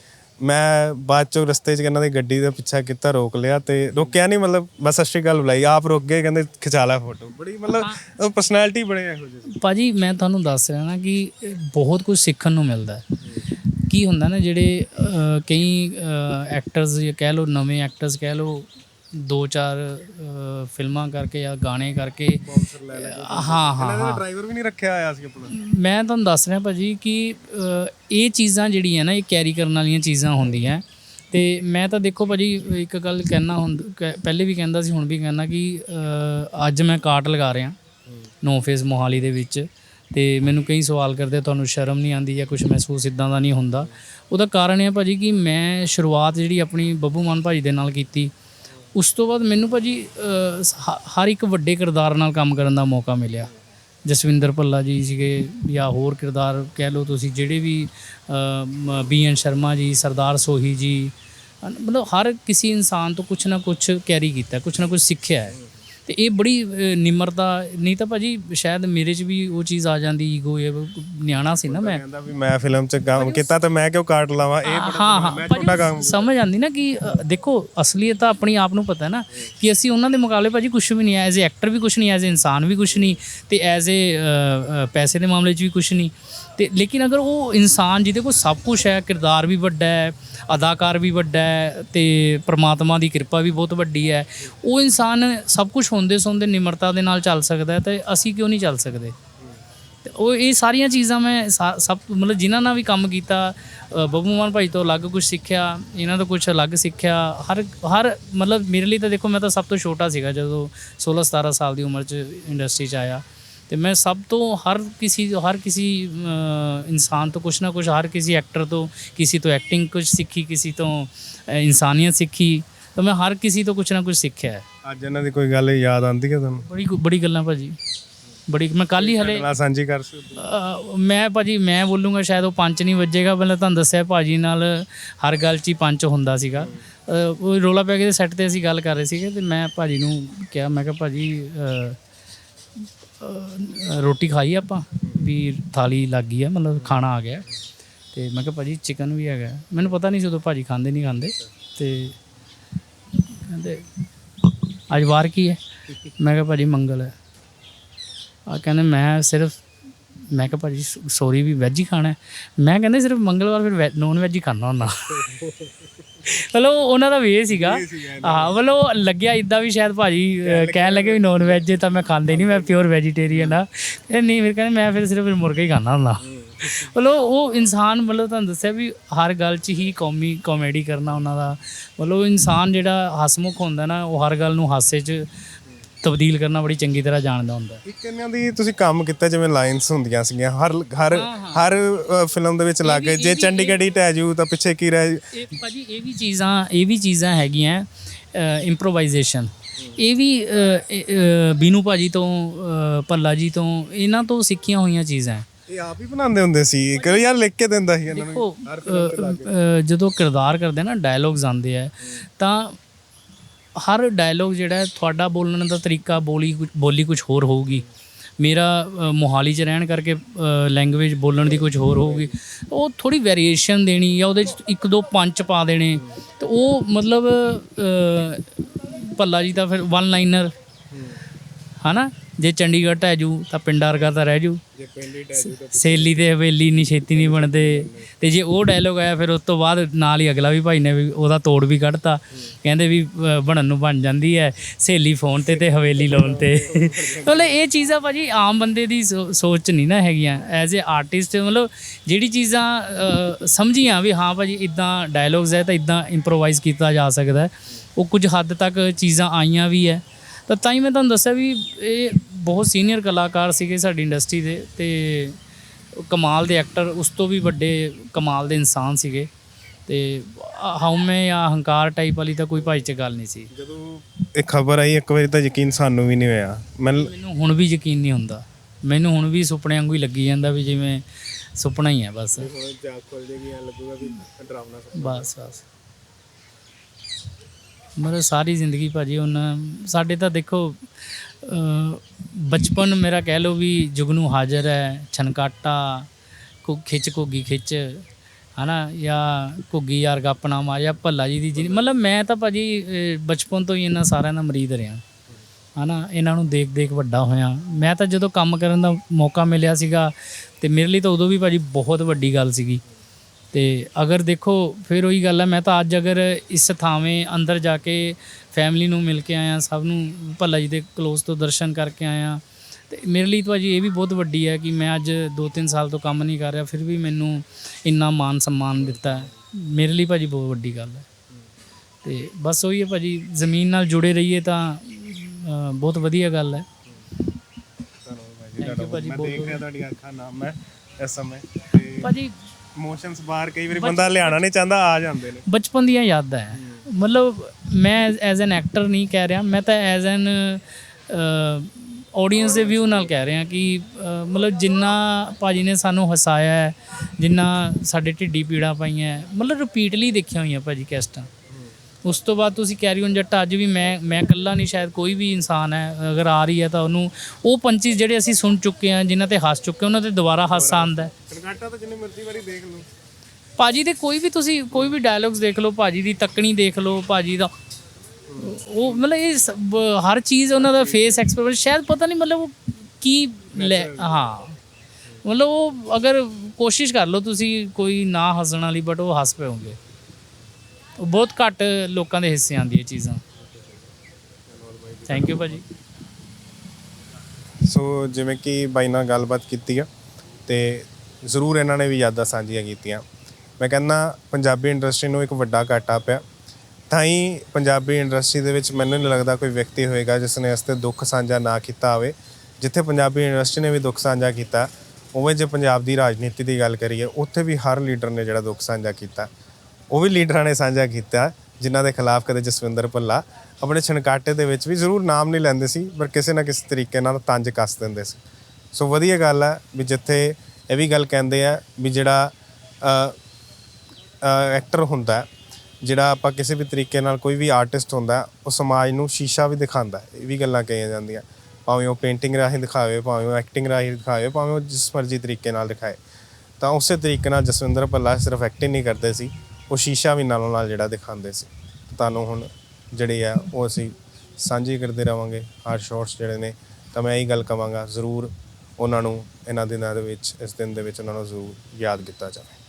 ਮੈਂ ਬਾਅਦ ਚੋਂ ਰਸਤੇ 'ਚ ਇਹਨਾਂ ਦੀ ਗੱਡੀ ਦਾ ਪਿੱਛਾ ਕੀਤਾ, ਰੋਕ ਲਿਆ ਤੇ ਰੋਕਿਆ ਨਹੀਂ ਮਤਲਬ ਬਸ ਸਤਿ ਸ਼੍ਰੀ ਅਕਾਲ ਬੁਲਾਈ, ਆਪ ਰੁਕ ਗਏ, ਕਹਿੰਦੇ ਖਿਚਾ ਲੈ ਫੋਟੋ ਬੜੀ ਮਤਲਬ ਪਰਸਨੈਲਿਟੀ ਬੜੇ ਇਹੋ ਜਿਹੇ। ਭਾਜੀ, ਮੈਂ ਤੁਹਾਨੂੰ ਦੱਸ ਰਿਹਾ ਨਾ ਕਿ ਬਹੁਤ ਕੁਝ ਸਿੱਖਣ ਨੂੰ ਮਿਲਦਾ ਹੈ। ਕੀ ਹੁੰਦਾ ਨਾ ਜਿਹੜੇ ਕਈ ਐਕਟਰਸ ਜਾਂ ਕਹਿ ਲਓ, ਨਵੇਂ ਐਕਟਰਸ ਕਹਿ ਲਓ ਦੋ ਚਾਰ ਫਿਲਮਾਂ ਕਰਕੇ ਜਾਂ ਗਾਣੇ ਕਰਕੇ ਹਾਂ ਹਾਂ ਹਾਂ। ਡਰਾਈਵਰ ਵੀ ਨਹੀਂ ਰੱਖਿਆ ਹੋਇਆ ਸੀ ਆਪਣਾ। ਮੈਂ ਤੁਹਾਨੂੰ ਦੱਸ ਰਿਹਾ ਭਾਜੀ ਕਿ ਅ, ਇਹ ਚੀਜ਼ਾਂ ਜਿਹੜੀਆਂ ਨਾ ਇਹ ਕੈਰੀ ਕਰਨ ਵਾਲੀਆਂ ਚੀਜ਼ਾਂ ਹੁੰਦੀਆਂ। ਤੇ ਮੈਂ ਤਾਂ ਦੇਖੋ ਭਾਜੀ ਇੱਕ ਗੱਲ ਕਹਿਣਾ ਹੁਣ ਕਹਿ- ਪਹਿਲੇ ਵੀ ਕਹਿੰਦਾ ਸੀ ਹੁਣ ਵੀ ਕਹਿੰਦਾ ਕਿ ਅ, ਅੱਜ ਮੈਂ ਕਾਟ ਲਗਾ ਰਿਹਾ। ਨੋ ਫੇਸ ਮੋਹਾਲੀ ਦੇ ਵਿੱਚ। ਤੇ ਮੈਨੂੰ ਕਈ ਸਵਾਲ ਕਰਦੇ ਤੁਹਾਨੂੰ ਸ਼ਰਮ ਨਹੀਂ ਆਉਂਦੀ ਜਾਂ ਕੁਝ ਮਹਿਸੂਸ ਇਦਾਂ ਦਾ ਨਹੀਂ ਹੁੰਦਾ। ਉਹਦਾ ਕਾਰਨ ਇਹ ਹੈ ਭਾਜੀ ਕਿ ਮੈਂ ਸ਼ੁਰੂਆਤ ਜਿਹੜੀ ਆਪਣੀ ਬੱਬੂ ਮਾਨ ਭਾਜੀ ਦੇ ਨਾਲ ਕੀਤੀ ਉਸ ਤੋਂ ਬਾਅਦ ਮੈਨੂੰ ਭਾਜੀ ਅ, ਹ- ਹਰ ਇੱਕ ਵੱਡੇ ਕਿਰਦਾਰ ਨਾਲ ਕੰਮ ਕਰਨ ਦਾ ਮੌਕਾ ਮਿਲਿਆ। ਜਸਵਿੰਦਰ ਭੱਲਾ ਜੀ ਸੀਗੇ ਜਾਂ ਹੋਰ ਕਿਰਦਾਰ ਕਹਿ ਲਓ ਤੁਸੀਂ ਜਿਹੜੇ ਵੀ ਬੀ ਐਨ ਸ਼ਰਮਾ ਜੀ ਸਰਦਾਰ ਸੋਹੀ ਜੀ ਮਤਲਬ ਹਰ ਕਿਸੇ ਇਨਸਾਨ ਤੋਂ ਕੁਝ ਨਾ ਕੁਝ ਕੈਰੀ ਕੀਤਾ ਕੁਝ ਨਾ ਕੁਝ ਸਿੱਖਿਆ ਹੈ। ਤੇ ਇਹ ਬੜੀ ਨਿਮਰਤਾ ਨਹੀਂ ਤਾਂ ਭਾਜੀ ਸ਼ਾਇਦ ਮੇਰੇ 'ਚ ਵੀ ਉਹ ਚੀਜ਼ ਆ ਜਾਂਦੀ ਈਗੋ ਇਹ ਨਿਆਣਾ ਸੀ ਨਾ ਮੈਂ। ਕਹਿੰਦਾ ਵੀ ਮੈਂ ਫਿਲਮ 'ਚ ਕੰਮ ਕੀਤਾ ਤਾਂ ਮੈਂ ਕਿਉਂ ਕਾਟ ਲਾਵਾਂ? ਇਹ ਬੜਾ ਛੋਟਾ ਕੰਮ ਸਮਝ ਆਂਦੀ ਨਾ ਕਿ ਦੇਖੋ ਅਸਲੀਅਤ ਤਾਂ ਆਪਣੀ ਆਪ ਨੂੰ ਪਤਾ ਹੈ ਨਾ ਕਿ ਅਸੀਂ ਉਹਨਾਂ ਦੇ ਮੁਕਾਬਲੇ ਭਾਜੀ ਕੁਝ ਵੀ ਨਹੀਂ ਐਜ਼ ਅ ਐਕਟਰ ਵੀ ਕੁਝ ਨਹੀਂ ਐਜ਼ ਅ ਇਨਸਾਨ ਵੀ ਕੁਝ ਨਹੀਂ ਤੇ ਐਜ਼ ਅ ਪੈਸੇ ਦੇ ਮਾਮਲੇ 'ਚ ਵੀ ਕੁਝ ਨਹੀਂ। ਤੇ ਲੇਕਿਨ ਅਗਰ ਉਹ ਇਨਸਾਨ ਜਿਹਦੇ ਕੋਲ ਸਭ ਕੁਝ ਹੈ, ਕਿਰਦਾਰ ਵੀ ਵੱਡਾ ਹੈ, ਅਦਾਕਾਰ ਵੀ ਵੱਡਾ ਹੈ ਤੇ ਪ੍ਰਮਾਤਮਾ ਦੀ ਕਿਰਪਾ ਵੀ ਬਹੁਤ ਵੱਡੀ ਹੈ, ਉਹ ਇਨਸਾਨ ਸਭ ਕੁਝ ਹੁੰਦੇ ਸੌਂਦੇ ਨਿਮਰਤਾ ਦੇ ਨਾਲ ਚੱਲ ਸਕਦਾ ਹੈ ਤੇ ਅਸੀਂ ਕਿਉਂ ਨਹੀਂ ਚੱਲ ਸਕਦੇ? ਤੇ ਉਹ ਇਹ ਸਾਰੀਆਂ ਚੀਜ਼ਾਂ ਮੈਂ ਸਾ- ਸਭ ਮਤਲਬ ਜਿਨ੍ਹਾਂ ਨਾਲ ਵੀ ਕੰਮ ਕੀਤਾ ਬੱਬੂ ਮਾਨ ਭਾਈ ਤੋਂ ਅਲੱਗ ਕੁਝ ਸਿੱਖਿਆ, ਇਹਨਾਂ ਤੋਂ ਕੁਝ ਅਲੱਗ ਸਿੱਖਿਆ, ਹਰ ਹਰ ਮਤਲਬ ਮੇਰੇ ਲਈ ਤਾਂ ਦੇਖੋ ਮੈਂ ਤਾਂ ਸਭ ਤੋਂ ਛੋਟਾ ਸੀਗਾ ਜਦੋਂ 16 17 ਸਾਲ ਦੀ ਉਮਰ 'ਚ ਇੰਡਸਟਰੀ 'ਚ ਆਇਆ। ਤੇ ਮੈਂ ਸਭ ਤੋਂ ਹਰ ਕਿਸੇ ਹਰ ਕਿਸੇ ਇਨਸਾਨ ਤੋਂ ਕੁਝ ਨਾ ਕੁਝ ਹਰ ਕਿਸੇ ਐਕਟਰ ਤੋਂ ਕਿਸੇ ਤੋਂ ਐਕਟਿੰਗ ਕੁਝ ਸਿੱਖੀ ਕਿਸੇ ਤੋਂ ਇਨਸਾਨੀਅਤ ਸਿੱਖੀ ਤਾਂ ਮੈਂ ਹਰ ਕਿਸੇ ਤੋਂ ਕੁਝ ਨਾ ਕੁਝ ਸਿੱਖਿਆ ਹੈ। ਅੱਜ ਇਹਨਾਂ ਦੀ ਕੋਈ ਗੱਲ ਯਾਦ ਆਉਂਦੀ ਹੈ ਤੁਹਾਨੂੰ? ਬੜੀ ਬੜੀ ਗੱਲਾਂ ਭਾਜੀ। ਬੜੀ ਮੈਂ ਕੱਲ ਹੀ ਹਲੇ ਗੱਲਾਂ ਸਾਂਝੀ ਕਰ ਮੈਂ ਭਾਜੀ ਮੈਂ ਬੋਲੂੰਗਾ ਸ਼ਾਇਦ ਉਹ ਪੰਚ ਨਹੀਂ ਵੱਜੇਗਾ ਪਹਿਲਾਂ ਤੁਹਾਨੂੰ ਦੱਸਿਆ ਭਾਜੀ ਨਾਲ ਹਰ ਗੱਲ 'ਚ ਹੀ ਪੰਚ ਹੁੰਦਾ ਸੀਗਾ। ਉਹ ਰੋਲਾ ਪੈ ਕੇ ਦੇ ਸੈੱਟ ਤੇ ਅਸੀਂ ਗੱਲ ਕਰ ਰਹੇ ਸੀਗੇ ਤੇ ਮੈਂ ਭਾਜੀ ਨੂੰ ਕਿਹਾ ਮੈਂ ਕਿਹਾ ਭਾਜੀ ਰੋਟੀ ਖਾਈ ਆਪਾਂ, ਵੀ ਥਾਲੀ ਲੱਗ ਗਈ ਆ, ਮਤਲਬ ਖਾਣਾ ਆ ਗਿਆ। ਤੇ ਮੈਂ ਕਿਹਾ ਭਾਜੀ ਚਿਕਨ ਵੀ ਹੈਗਾ। ਮੈਨੂੰ ਪਤਾ ਨਹੀਂ ਸੀ ਉਦੋਂ ਭਾਜੀ ਖਾਂਦੇ ਨਹੀਂ ਖਾਂਦੇ। ਤੇ ਕਹਿੰਦੇ, ਅੱਜ ਵਾਰ ਕੀ ਹੈ? ਮੈਂ ਕਿਹਾ, ਭਾਜੀ ਮੰਗਲ ਹੈ। ਆ ਕਹਿੰਦੇ, ਮੈਂ ਸਿਰਫ, ਮੈਂ ਕਿਹਾ, ਭਾਜੀ ਸੋਰੀ ਵੀ ਵੈਜ ਹੀ ਖਾਣਾ ਮੈਂ ਕਹਿੰਦੇ, ਸਿਰਫ ਮੰਗਲਵਾਰ ਫਿਰ ਨੌਨ ਵੈਜ ਹੀ ਖਾਣਾ ਹੁੰਦਾ। ਮਤਲਬ ਉਹਨਾਂ ਦਾ ਵੇ ਸੀਗਾ। ਹਾਂ ਮਤਲਬ ਲੱਗਿਆ ਇਦਾਂ ਵੀ ਸ਼ਾਇਦ ਭਾਜੀ ਕਹਿਣ ਲੱਗੇ ਵੀ ਨੌਨ ਵੈਜ ਤਾਂ ਮੈਂ ਖਾਂਦੇ ਨਹੀਂ ਮੈਂ ਪਿਓਰ ਵੈਜੀਟੇਰੀਅਨ ਆ ਇਹ ਨਹੀਂ ਫਿਰ ਕਹਿੰਦੇ ਮੈਂ ਫਿਰ ਸਿਰਫ ਮੁਰਗਾ ਹੀ ਖਾਣਾ ਹੁੰਦਾ। ਮਤਲਬ ਉਹ ਇਨਸਾਨ ਮਤਲਬ ਤੁਹਾਨੂੰ ਦੱਸਿਆ ਵੀ ਹਰ ਗੱਲ 'ਚ ਹੀ ਕੌਮੀ ਕਾਮੇਡੀ ਕਰਨਾ ਉਹਨਾਂ ਦਾ। ਮਤਲਬ ਇਨਸਾਨ ਜਿਹੜਾ ਹਸਮੁਖ ਹੁੰਦਾ ਨਾ ਉਹ ਹਰ ਗੱਲ ਨੂੰ ਹਾਸੇ 'ਚ ਤਬਦੀਲ ਕਰਨਾ ਬੜੀ ਚੰਗੀ ਤਰ੍ਹਾਂ ਜਾਣਦਾ ਹੁੰਦਾ। ਇੱਕ ਇਹਨਾਂ ਦੀ ਤੁਸੀਂ ਕੰਮ ਕੀਤਾ ਜਿਵੇਂ ਲਾਈਨਸ ਹੁੰਦੀਆਂ ਸੀਗੀਆਂ ਹਰ ਹਰ ਹਰ ਫਿਲਮ ਦੇ ਵਿੱਚ ਲੱਗ ਗਏ। ਜੇ ਚੰਡੀਗੜ੍ਹ ਹੀ ਟੈਜੂ ਤਾਂ ਪਿੱਛੇ ਕੀ ਰਹਿ ਇਹ ਭਾਜੀ ਇਹ ਵੀ ਚੀਜ਼ਾਂ ਇਹ ਵੀ ਚੀਜ਼ਾਂ ਹੈਗੀਆਂ ਇੰਪਰੋਵਾਈਜ਼ੇਸ਼ਨ ਇਹ ਵੀ ਬੀਨੂ ਭਾਜੀ ਤੋਂ ਭੱਲਾ ਜੀ ਤੋਂ ਇਹਨਾਂ ਤੋਂ ਸਿੱਖੀਆਂ ਹੋਈਆਂ ਚੀਜ਼ਾਂ। ਹੈ। ਇਹ ਆਪ ਹੀ ਬਣਾਉਂਦੇ ਹੁੰਦੇ ਸੀ। ਕਿ ਯਾਰ ਲਿਖ ਕੇ ਦਿੰਦਾ ਸੀ ਇਹਨਾਂ ਨੂੰ। ਜਦੋਂ ਕਿਰਦਾਰ ਕਰਦੇ ਨਾ ਡਾਇਲੌਗਸ ਆਉਂਦੇ ਆ ਤਾਂ ਹਰ ਡਾਇਲੌਗ ਜਿਹੜਾ ਤੁਹਾਡਾ ਬੋਲਣ ਦਾ ਤਰੀਕਾ ਬੋਲੀ ਬੋਲੀ ਕੁਝ ਹੋਰ ਹੋਊਗੀ। ਮੇਰਾ ਮੋਹਾਲੀ 'ਚ ਰਹਿਣ ਕਰਕੇ ਲੈਂਗੁਏਜ ਬੋਲਣ ਦੀ ਕੁਝ ਹੋਰ ਹੋਊਗੀ। ਉਹ ਥੋੜੀ ਵੇਰੀਏਸ਼ਨ ਦੇਣੀ ਜਾਂ ਉਹਦੇ 'ਚ ਇੱਕ ਦੋ ਪੰਚ ਪਾ ਦੇਣੇ। ਤੇ ਉਹ ਮਤਲਬ ਭੱਲਾ ਜੀ ਦਾ ਫਿਰ ਵਨ ਲਾਈਨਰ ਹਨਾ? ਜੇ ਚੰਡੀਗੜ੍ਹ ਢਹਿ ਜੂ ਤਾਂ ਪਿੰਡ ਵਰਗਾ ਤਾਂ ਰਹਿ ਜੂ। ਸੇਲੀ ਤੇ ਹਵੇਲੀ ਨਹੀਂ, ਛੇਤੀ ਨਹੀਂ ਬਣਦੇ। ਤੇ ਜੇ ਉਹ ਡਾਇਲੋਗ ਆਇਆ ਫਿਰ ਉਸ ਤੋਂ ਬਾਅਦ ਨਾਲ ਹੀ ਅਗਲਾ ਵੀ ਭਾਈ ਨੇ ਵੀ ਉਹਦਾ ਤੋੜ ਵੀ ਕੱਢਤਾ। ਕਹਿੰਦੇ ਵੀ ਬਣਨ ਨੂੰ ਬਣ ਜਾਂਦੀ ਹੈ ਸੇਲੀ ਫੋਨ ਤੇ ਤੇ ਹਵੇਲੀ ਲੋਨ ਤੇ। ਮਤਲਬ ਇਹ ਚੀਜ਼ਾਂ ਭਾਜੀ ਆਮ ਬੰਦੇ ਦੀ ਸੋ- ਸੋਚ ਨਹੀਂ ਨਾ ਹੈਗੀਆਂ। ਐਜ਼ ਅ ਆਰਟਿਸਟ ਮਤਲਬ ਜਿਹੜੀ ਚੀਜ਼ਾਂ ਸਮਝੀਆਂ ਵੀ ਹਾਂ ਭਾਜੀ ਇਦਾਂ ਡਾਇਲੌਗਸ ਹੈ ਤਾਂ ਇਦਾਂ ਇੰਪਰੋਵਾਈਜ਼ ਕੀਤਾ ਜਾ ਸਕਦਾ ਉਹ ਕੁਝ ਹੱਦ ਤੱਕ ਚੀਜ਼ਾਂ ਆਈਆਂ ਵੀ ਹੈ। ਤਾਂ ਤਾਂ ਹੀ ਮੈਂ ਤੁਹਾਨੂੰ ਦੱਸਿਆ ਵੀ ਇਹ ਬਹੁਤ ਸੀਨੀਅਰ ਕਲਾਕਾਰ ਸੀਗੇ ਸਾਡੀ ਇੰਡਸਟਰੀ ਦੇ ਤੇ ਕਮਾਲ ਦੇ ਐਕਟਰ ਉਸ ਤੋਂ ਵੀ ਵੱਡੇ ਕਮਾਲ ਦੇ ਇਨਸਾਨ ਸੀਗੇ ਤੇ ਹਉਮੈ ਜਾਂ ਹੰਕਾਰ ਟਾਈਪ ਵਾਲੀ ਤਾਂ ਕੋਈ ਭਾਈ ਚ ਗੱਲ ਨਹੀਂ ਸੀ। ਜਦੋਂ ਇਹ ਖਬਰ ਆਈ ਇੱਕ ਵਾਰੀ ਤਾਂ ਯਕੀਨ ਸਾਨੂੰ ਵੀ ਨਹੀਂ ਹੋਇਆ। ਮੈਨੂੰ ਹੁਣ ਵੀ ਯਕੀਨ ਨਹੀਂ ਹੁੰਦਾ। ਮੈਨੂੰ ਹੁਣ ਵੀ ਸੁਪਨੇ ਵਾਂਗੂ ਹੀ ਲੱਗੀ ਜਾਂਦਾ ਵੀ ਜਿਵੇਂ ਸੁਪਨਾ ਹੀ ਹੈ ਬਸ। ਜਾਗ ਖੁੱਲ ਜੇਗੀ ਲੱਗੂਗਾ ਵੀ ਡਰਾਵਣਾ ਬਸ ਬਸ। ਮਤਲਬ ਸਾਰੀ ਜ਼ਿੰਦਗੀ ਭਾਜੀ ਹੁਣ ਸਾਡੇ ਤਾਂ ਦੇਖੋ ਬਚਪਨ ਮੇਰਾ ਕਹਿ ਲਓ ਵੀ ਜੁਗਨੂ ਹਾਜ਼ਰ ਹੈ ਛਨਕਾਟਾ ਕੋ ਖਿੱਚ ਘੁੱਗੀ ਖਿੱਚ ਹਨਾ ਜਾਂ ਘੁੱਗੀ ਯਾਰ ਗੱਪਣਾ ਜਾਂ ਭੱਲਾ ਜੀ ਦੀ ਜਿ- ਮਤਲਬ ਮੈਂ ਤਾਂ ਭਾਜੀ ਅ, ਬਚਪਨ ਤੋਂ ਹੀ ਇਹਨਾਂ ਸਾਰਿਆਂ ਦਾ ਮਰੀਦ ਰਿਹਾ। ਹਨਾ ਇਹਨਾਂ ਨੂੰ ਦੇਖ ਦੇਖ ਵੱਡਾ ਹੋਇਆ। ਮੈਂ ਤਾਂ ਜਦੋਂ ਕੰਮ ਕਰਨ ਦਾ ਮੌਕਾ ਮਿਲਿਆ ਸੀਗਾ ਤੇ ਮੇਰੇ ਲਈ ਤਾਂ ਉਦੋਂ ਵੀ ਭਾਜੀ ਬਹੁਤ ਵੱਡੀ ਗੱਲ ਸੀਗੀ। ਤੇ ਅਗਰ ਦੇਖੋ ਫਿਰ ਉਹੀ ਗੱਲ ਹੈ ਮੈਂ ਤਾਂ ਅੱਜ ਅਗਰ ਇਸ ਥਾਵੇਂ ਅੰਦਰ ਜਾ ਕੇ ਫੈਮਿਲੀ ਨੂੰ ਮਿਲ ਕੇ ਆਇਆ ਸਭ ਨੂੰ ਭੱਲਾ ਜੀ ਦੇ ਕਲੋਜ਼ ਤੋਂ ਦਰਸ਼ਨ ਕਰਕੇ ਆਇਆ ਤੇ ਮੇਰੇ ਲਈ ਤਾਂ ਜੀ ਇਹ ਵੀ ਬਹੁਤ ਵੱਡੀ ਹੈ ਕਿ ਮੈਂ ਅੱਜ 2-3 ਸਾਲ ਤੋਂ ਕੰਮ ਨਹੀਂ ਕਰ ਰਿਹਾ ਫਿਰ ਵੀ ਮੈਨੂੰ ਇੰਨਾ ਮਾਨ ਸਨਮਾਨ ਦਿੱਤਾ ਹੈ। ਮੇਰੇ ਲਈ ਭਾਜੀ ਬਹੁਤ ਵੱਡੀ ਗੱਲ ਹੈ। ਤੇ ਬਸ ਉਹੀ ਹੈ ਭਾਜੀ ਜ਼ਮੀਨ ਨਾਲ ਜੁੜੇ ਰਹੀਏ ਤਾਂ ਬਹੁਤ ਵਧੀਆ ਗੱਲ ਹੈ। ਭਾਜੀ, ਮੈਂ ਦੇਖ ਰਿਹਾ ਤੁਹਾਡੀਆਂ ਅੱਖਾਂ ਨਾਮ ਮੈਂ ਇਸ ਸਮੇਂ ਤੇ ਭਾਜੀ ਇਮੋਸ਼ਨਸ ਬਾਹਰ ਕਈ ਵਾਰੀ ਬੰਦਾ ਲਿਆਣਾ ਨਹੀਂ ਚਾਹੁੰਦਾ ਆ ਜਾਂਦੇ ਨੇ। ਬਚਪਨ ਦੀਆਂ ਯਾਦਾਂ ਹੈ। ਮਤਲਬ ਮੈਂ ਐਜ਼ ਐਨ ਐਕਟਰ ਨਹੀਂ ਕਹਿ ਰਿਹਾ ਮੈਂ ਤਾਂ ਐਜ਼ ਐਨ ਆਡੀਅנס ਦੇ ਵਿਊ ਨਾਲ ਕਹਿ ਰਿਹਾ ਕਿ ਮਤਲਬ ਜਿੰਨਾ ਭਾਜੀ ਨੇ ਸਾਨੂੰ ਹਸਾਇਆ ਹੈ ਜਿੰਨਾ ਸਾਡੇ ਢਿੱਡੀ ਪੀੜਾ ਪਾਈਆਂ ਮਤਲਬ ਰਿਪੀਟਲੀ ਦੇਖੀਆਂ ਹੋਈਆਂ ਭਾਜੀ ਕੈਸਟਾਂ ਉਸ ਤੋਂ ਬਾਅਦ ਤੁਸੀਂ ਕੈਰੀ ਔਨ ਜੱਟ ਅੱਜ ਵੀ ਮੈਂ ਮੈਂ ਇਕੱਲਾ ਨਹੀਂ ਸ਼ਾਇਦ ਕੋਈ ਵੀ ਇਨਸਾਨ ਹੈ ਅਗਰ ਆ ਰਹੀ ਹੈ ਤਾਂ ਉਹਨੂੰ ਉਹ ਪੰਚੀਸ ਜਿਹੜੇ ਅਸੀਂ ਸੁਣ ਚੁੱਕੇ ਹਾਂ ਜਿਨ੍ਹਾਂ ਤੇ ਹੱਸ ਚੁੱਕੇ ਉਹਨਾਂ ਤੇ ਦੁਬਾਰਾ ਹਾਸਾ ਆਉਂਦਾ ਹੈ। ਕਨਕਾਟਾ ਤਾਂ ਜਿੰਨੀ ਮਰਜ਼ੀ ਵਾਰੀ ਦੇਖ ਲਓ। ਭਾਜੀ ਦੇ ਕੋਈ ਵੀ ਤੁਸੀਂ ਕੋਈ ਵੀ ਡਾਇਲੌਗਸ ਦੇਖ ਲਓ ਭਾਜੀ ਦੀ ਤੱਕਣੀ ਦੇਖ ਲਓ ਭਾਜੀ ਦਾ ਉਹ ਮਤਲਬ ਇਹ ਹਰ ਚੀਜ਼ ਉਹਨਾਂ ਦਾ ਫੇਸ ਐਕਸਪ੍ਰੈਸ਼ਨ ਸ਼ਾਇਦ ਪਤਾ ਨਹੀਂ ਮਤਲਬ ਉਹ ਕੀ ਲੈ- ਹਾਂ। ਮਤਲਬ ਉਹ ਅਗਰ ਕੋਸ਼ਿਸ਼ ਕਰ ਲਓ ਤੁਸੀਂ ਕੋਈ ਨਾ ਹੱਸਣ ਵਾਲੀ ਬਟ ਉਹ ਹੱਸ ਪਓਗੇ ਉਹ ਬਹੁਤ ਘੱਟ ਲੋਕਾਂ ਦੇ ਹਿੱਸੇ ਆਉਂਦੀ ਇਹ ਚੀਜ਼ਾਂ। ਥੈਂਕ ਯੂ ਭਾਜੀ। ਸੋ ਜਿਵੇਂ ਕਿ ਬਾਈ ਨਾਲ ਗੱਲਬਾਤ ਕੀਤੀ ਆ, ਤੇ ਜ਼ਰੂਰ ਇਹਨਾਂ ਨੇ ਵੀ ਯਾਦਾਂ ਸਾਂਝੀਆਂ ਕੀਤੀਆਂ। ਮੈਂ ਕਹਿੰਦਾ, ਪੰਜਾਬੀ ਇੰਡਸਟਰੀ ਨੂੰ ਇੱਕ ਵੱਡਾ ਘਾਟਾ ਪਿਆ। ਤਾਂ ਹੀ ਪੰਜਾਬੀ ਇੰਡਸਟਰੀ ਦੇ ਵਿੱਚ ਮੈਨੂੰ ਨਹੀਂ ਲੱਗਦਾ ਕੋਈ ਵਿਅਕਤੀ ਹੋਏਗਾ ਜਿਸ ਨੇ ਇਸ ਤੇ ਦੁੱਖ ਸਾਂਝਾ ਨਾ ਕੀਤਾ ਹੋਵੇ। ਜਿੱਥੇ ਪੰਜਾਬੀ ਇੰਡਸਟਰੀ ਨੇ ਵੀ ਦੁੱਖ ਸਾਂਝਾ ਕੀਤਾ, ਉਵੇਂ ਜੇ ਪੰਜਾਬ ਦੀ ਰਾਜਨੀਤੀ ਦੀ ਗੱਲ ਕਰੀਏ, ਉੱਥੇ ਵੀ ਹਰ ਲੀਡਰ ਨੇ ਜਿਹੜਾ ਦੁੱਖ ਸਾਂਝਾ ਕੀਤਾ। ਉਹ ਵੀ ਲੀਡਰਾਂ ਨੇ ਸਾਂਝਾ ਕੀਤਾ, ਜਿਨ੍ਹਾਂ ਦੇ ਖਿਲਾਫ ਕਦੇ ਜਸਵਿੰਦਰ ਭੱਲਾ ਆਪਣੇ ਛਣਕਾਟੇ ਦੇ ਵਿੱਚ ਵੀ ਜ਼ਰੂਰ ਨਾਮ ਨਹੀਂ ਲੈਂਦੇ ਸੀ, ਪਰ ਕਿਸੇ ਨਾ ਕਿਸੇ ਤਰੀਕੇ ਨਾਲ ਤੰਜ ਕੱਸ ਦਿੰਦੇ ਸੀ। ਸੋ ਵਧੀਆ ਗੱਲ ਹੈ ਵੀ ਜਿੱਥੇ ਇਹ ਵੀ ਗੱਲ ਕਹਿੰਦੇ ਆ ਵੀ ਜਿਹੜਾ ਐਕਟਰ ਹੁੰਦਾ, ਜਿਹੜਾ ਆਪਾਂ ਕਿਸੇ ਵੀ ਤਰੀਕੇ ਨਾਲ ਕੋਈ ਵੀ ਆਰਟਿਸਟ ਹੁੰਦਾ, ਉਹ ਸਮਾਜ ਨੂੰ ਸ਼ੀਸ਼ਾ ਵੀ ਦਿਖਾਉਂਦਾ, ਇਹ ਵੀ ਗੱਲਾਂ ਕਹੀਆਂ ਜਾਂਦੀਆਂ। ਭਾਵੇਂ ਉਹ ਪੇਂਟਿੰਗ ਰਾਹੀਂ ਦਿਖਾਵੇ, ਭਾਵੇਂ ਉਹ ਐਕਟਿੰਗ ਰਾਹੀਂ ਦਿਖਾਵੇ, ਭਾਵੇਂ ਉਹ ਜਿਸ ਮਰਜ਼ੀ ਤਰੀਕੇ ਨਾਲ ਦਿਖਾਏ। ਤਾਂ ਉਸੇ ਤਰੀਕੇ ਨਾਲ ਜਸਵਿੰਦਰ ਭੱਲਾ ਸਿਰਫ ਐਕਟਿੰਗ ਨਹੀਂ ਕਰਦੇ ਸੀ। ਉਹ ਸ਼ੀਸ਼ਾ ਵੀ ਨਾਲੋਂ ਨਾਲ ਜਿਹੜਾ ਦਿਖਾਉਂਦੇ ਸੀ। ਤੁਹਾਨੂੰ ਹੁਣ ਜਿਹੜੇ ਆ, ਉਹ ਅਸੀਂ ਸਾਂਝੀ ਕਰਦੇ ਰਵਾਂਗੇ। ਹਰ ਸ਼ਾਰਟਸ ਜਿਹੜੇ ਨੇ, ਤਾਂ ਮੈਂ ਇਹੀ ਗੱਲ ਕਵਾਂਗਾ, ਜ਼ਰੂਰ ਉਹਨਾਂ ਨੂੰ ਇਹਨਾਂ ਦਿਨਾਂ ਦੇ ਵਿੱਚ, ਇਸ ਦਿਨ ਦੇ ਵਿੱਚ ਉਹਨਾਂ ਨੂੰ ਜ਼ਰੂਰ ਯਾਦ ਕੀਤਾ ਜਾਵੇ।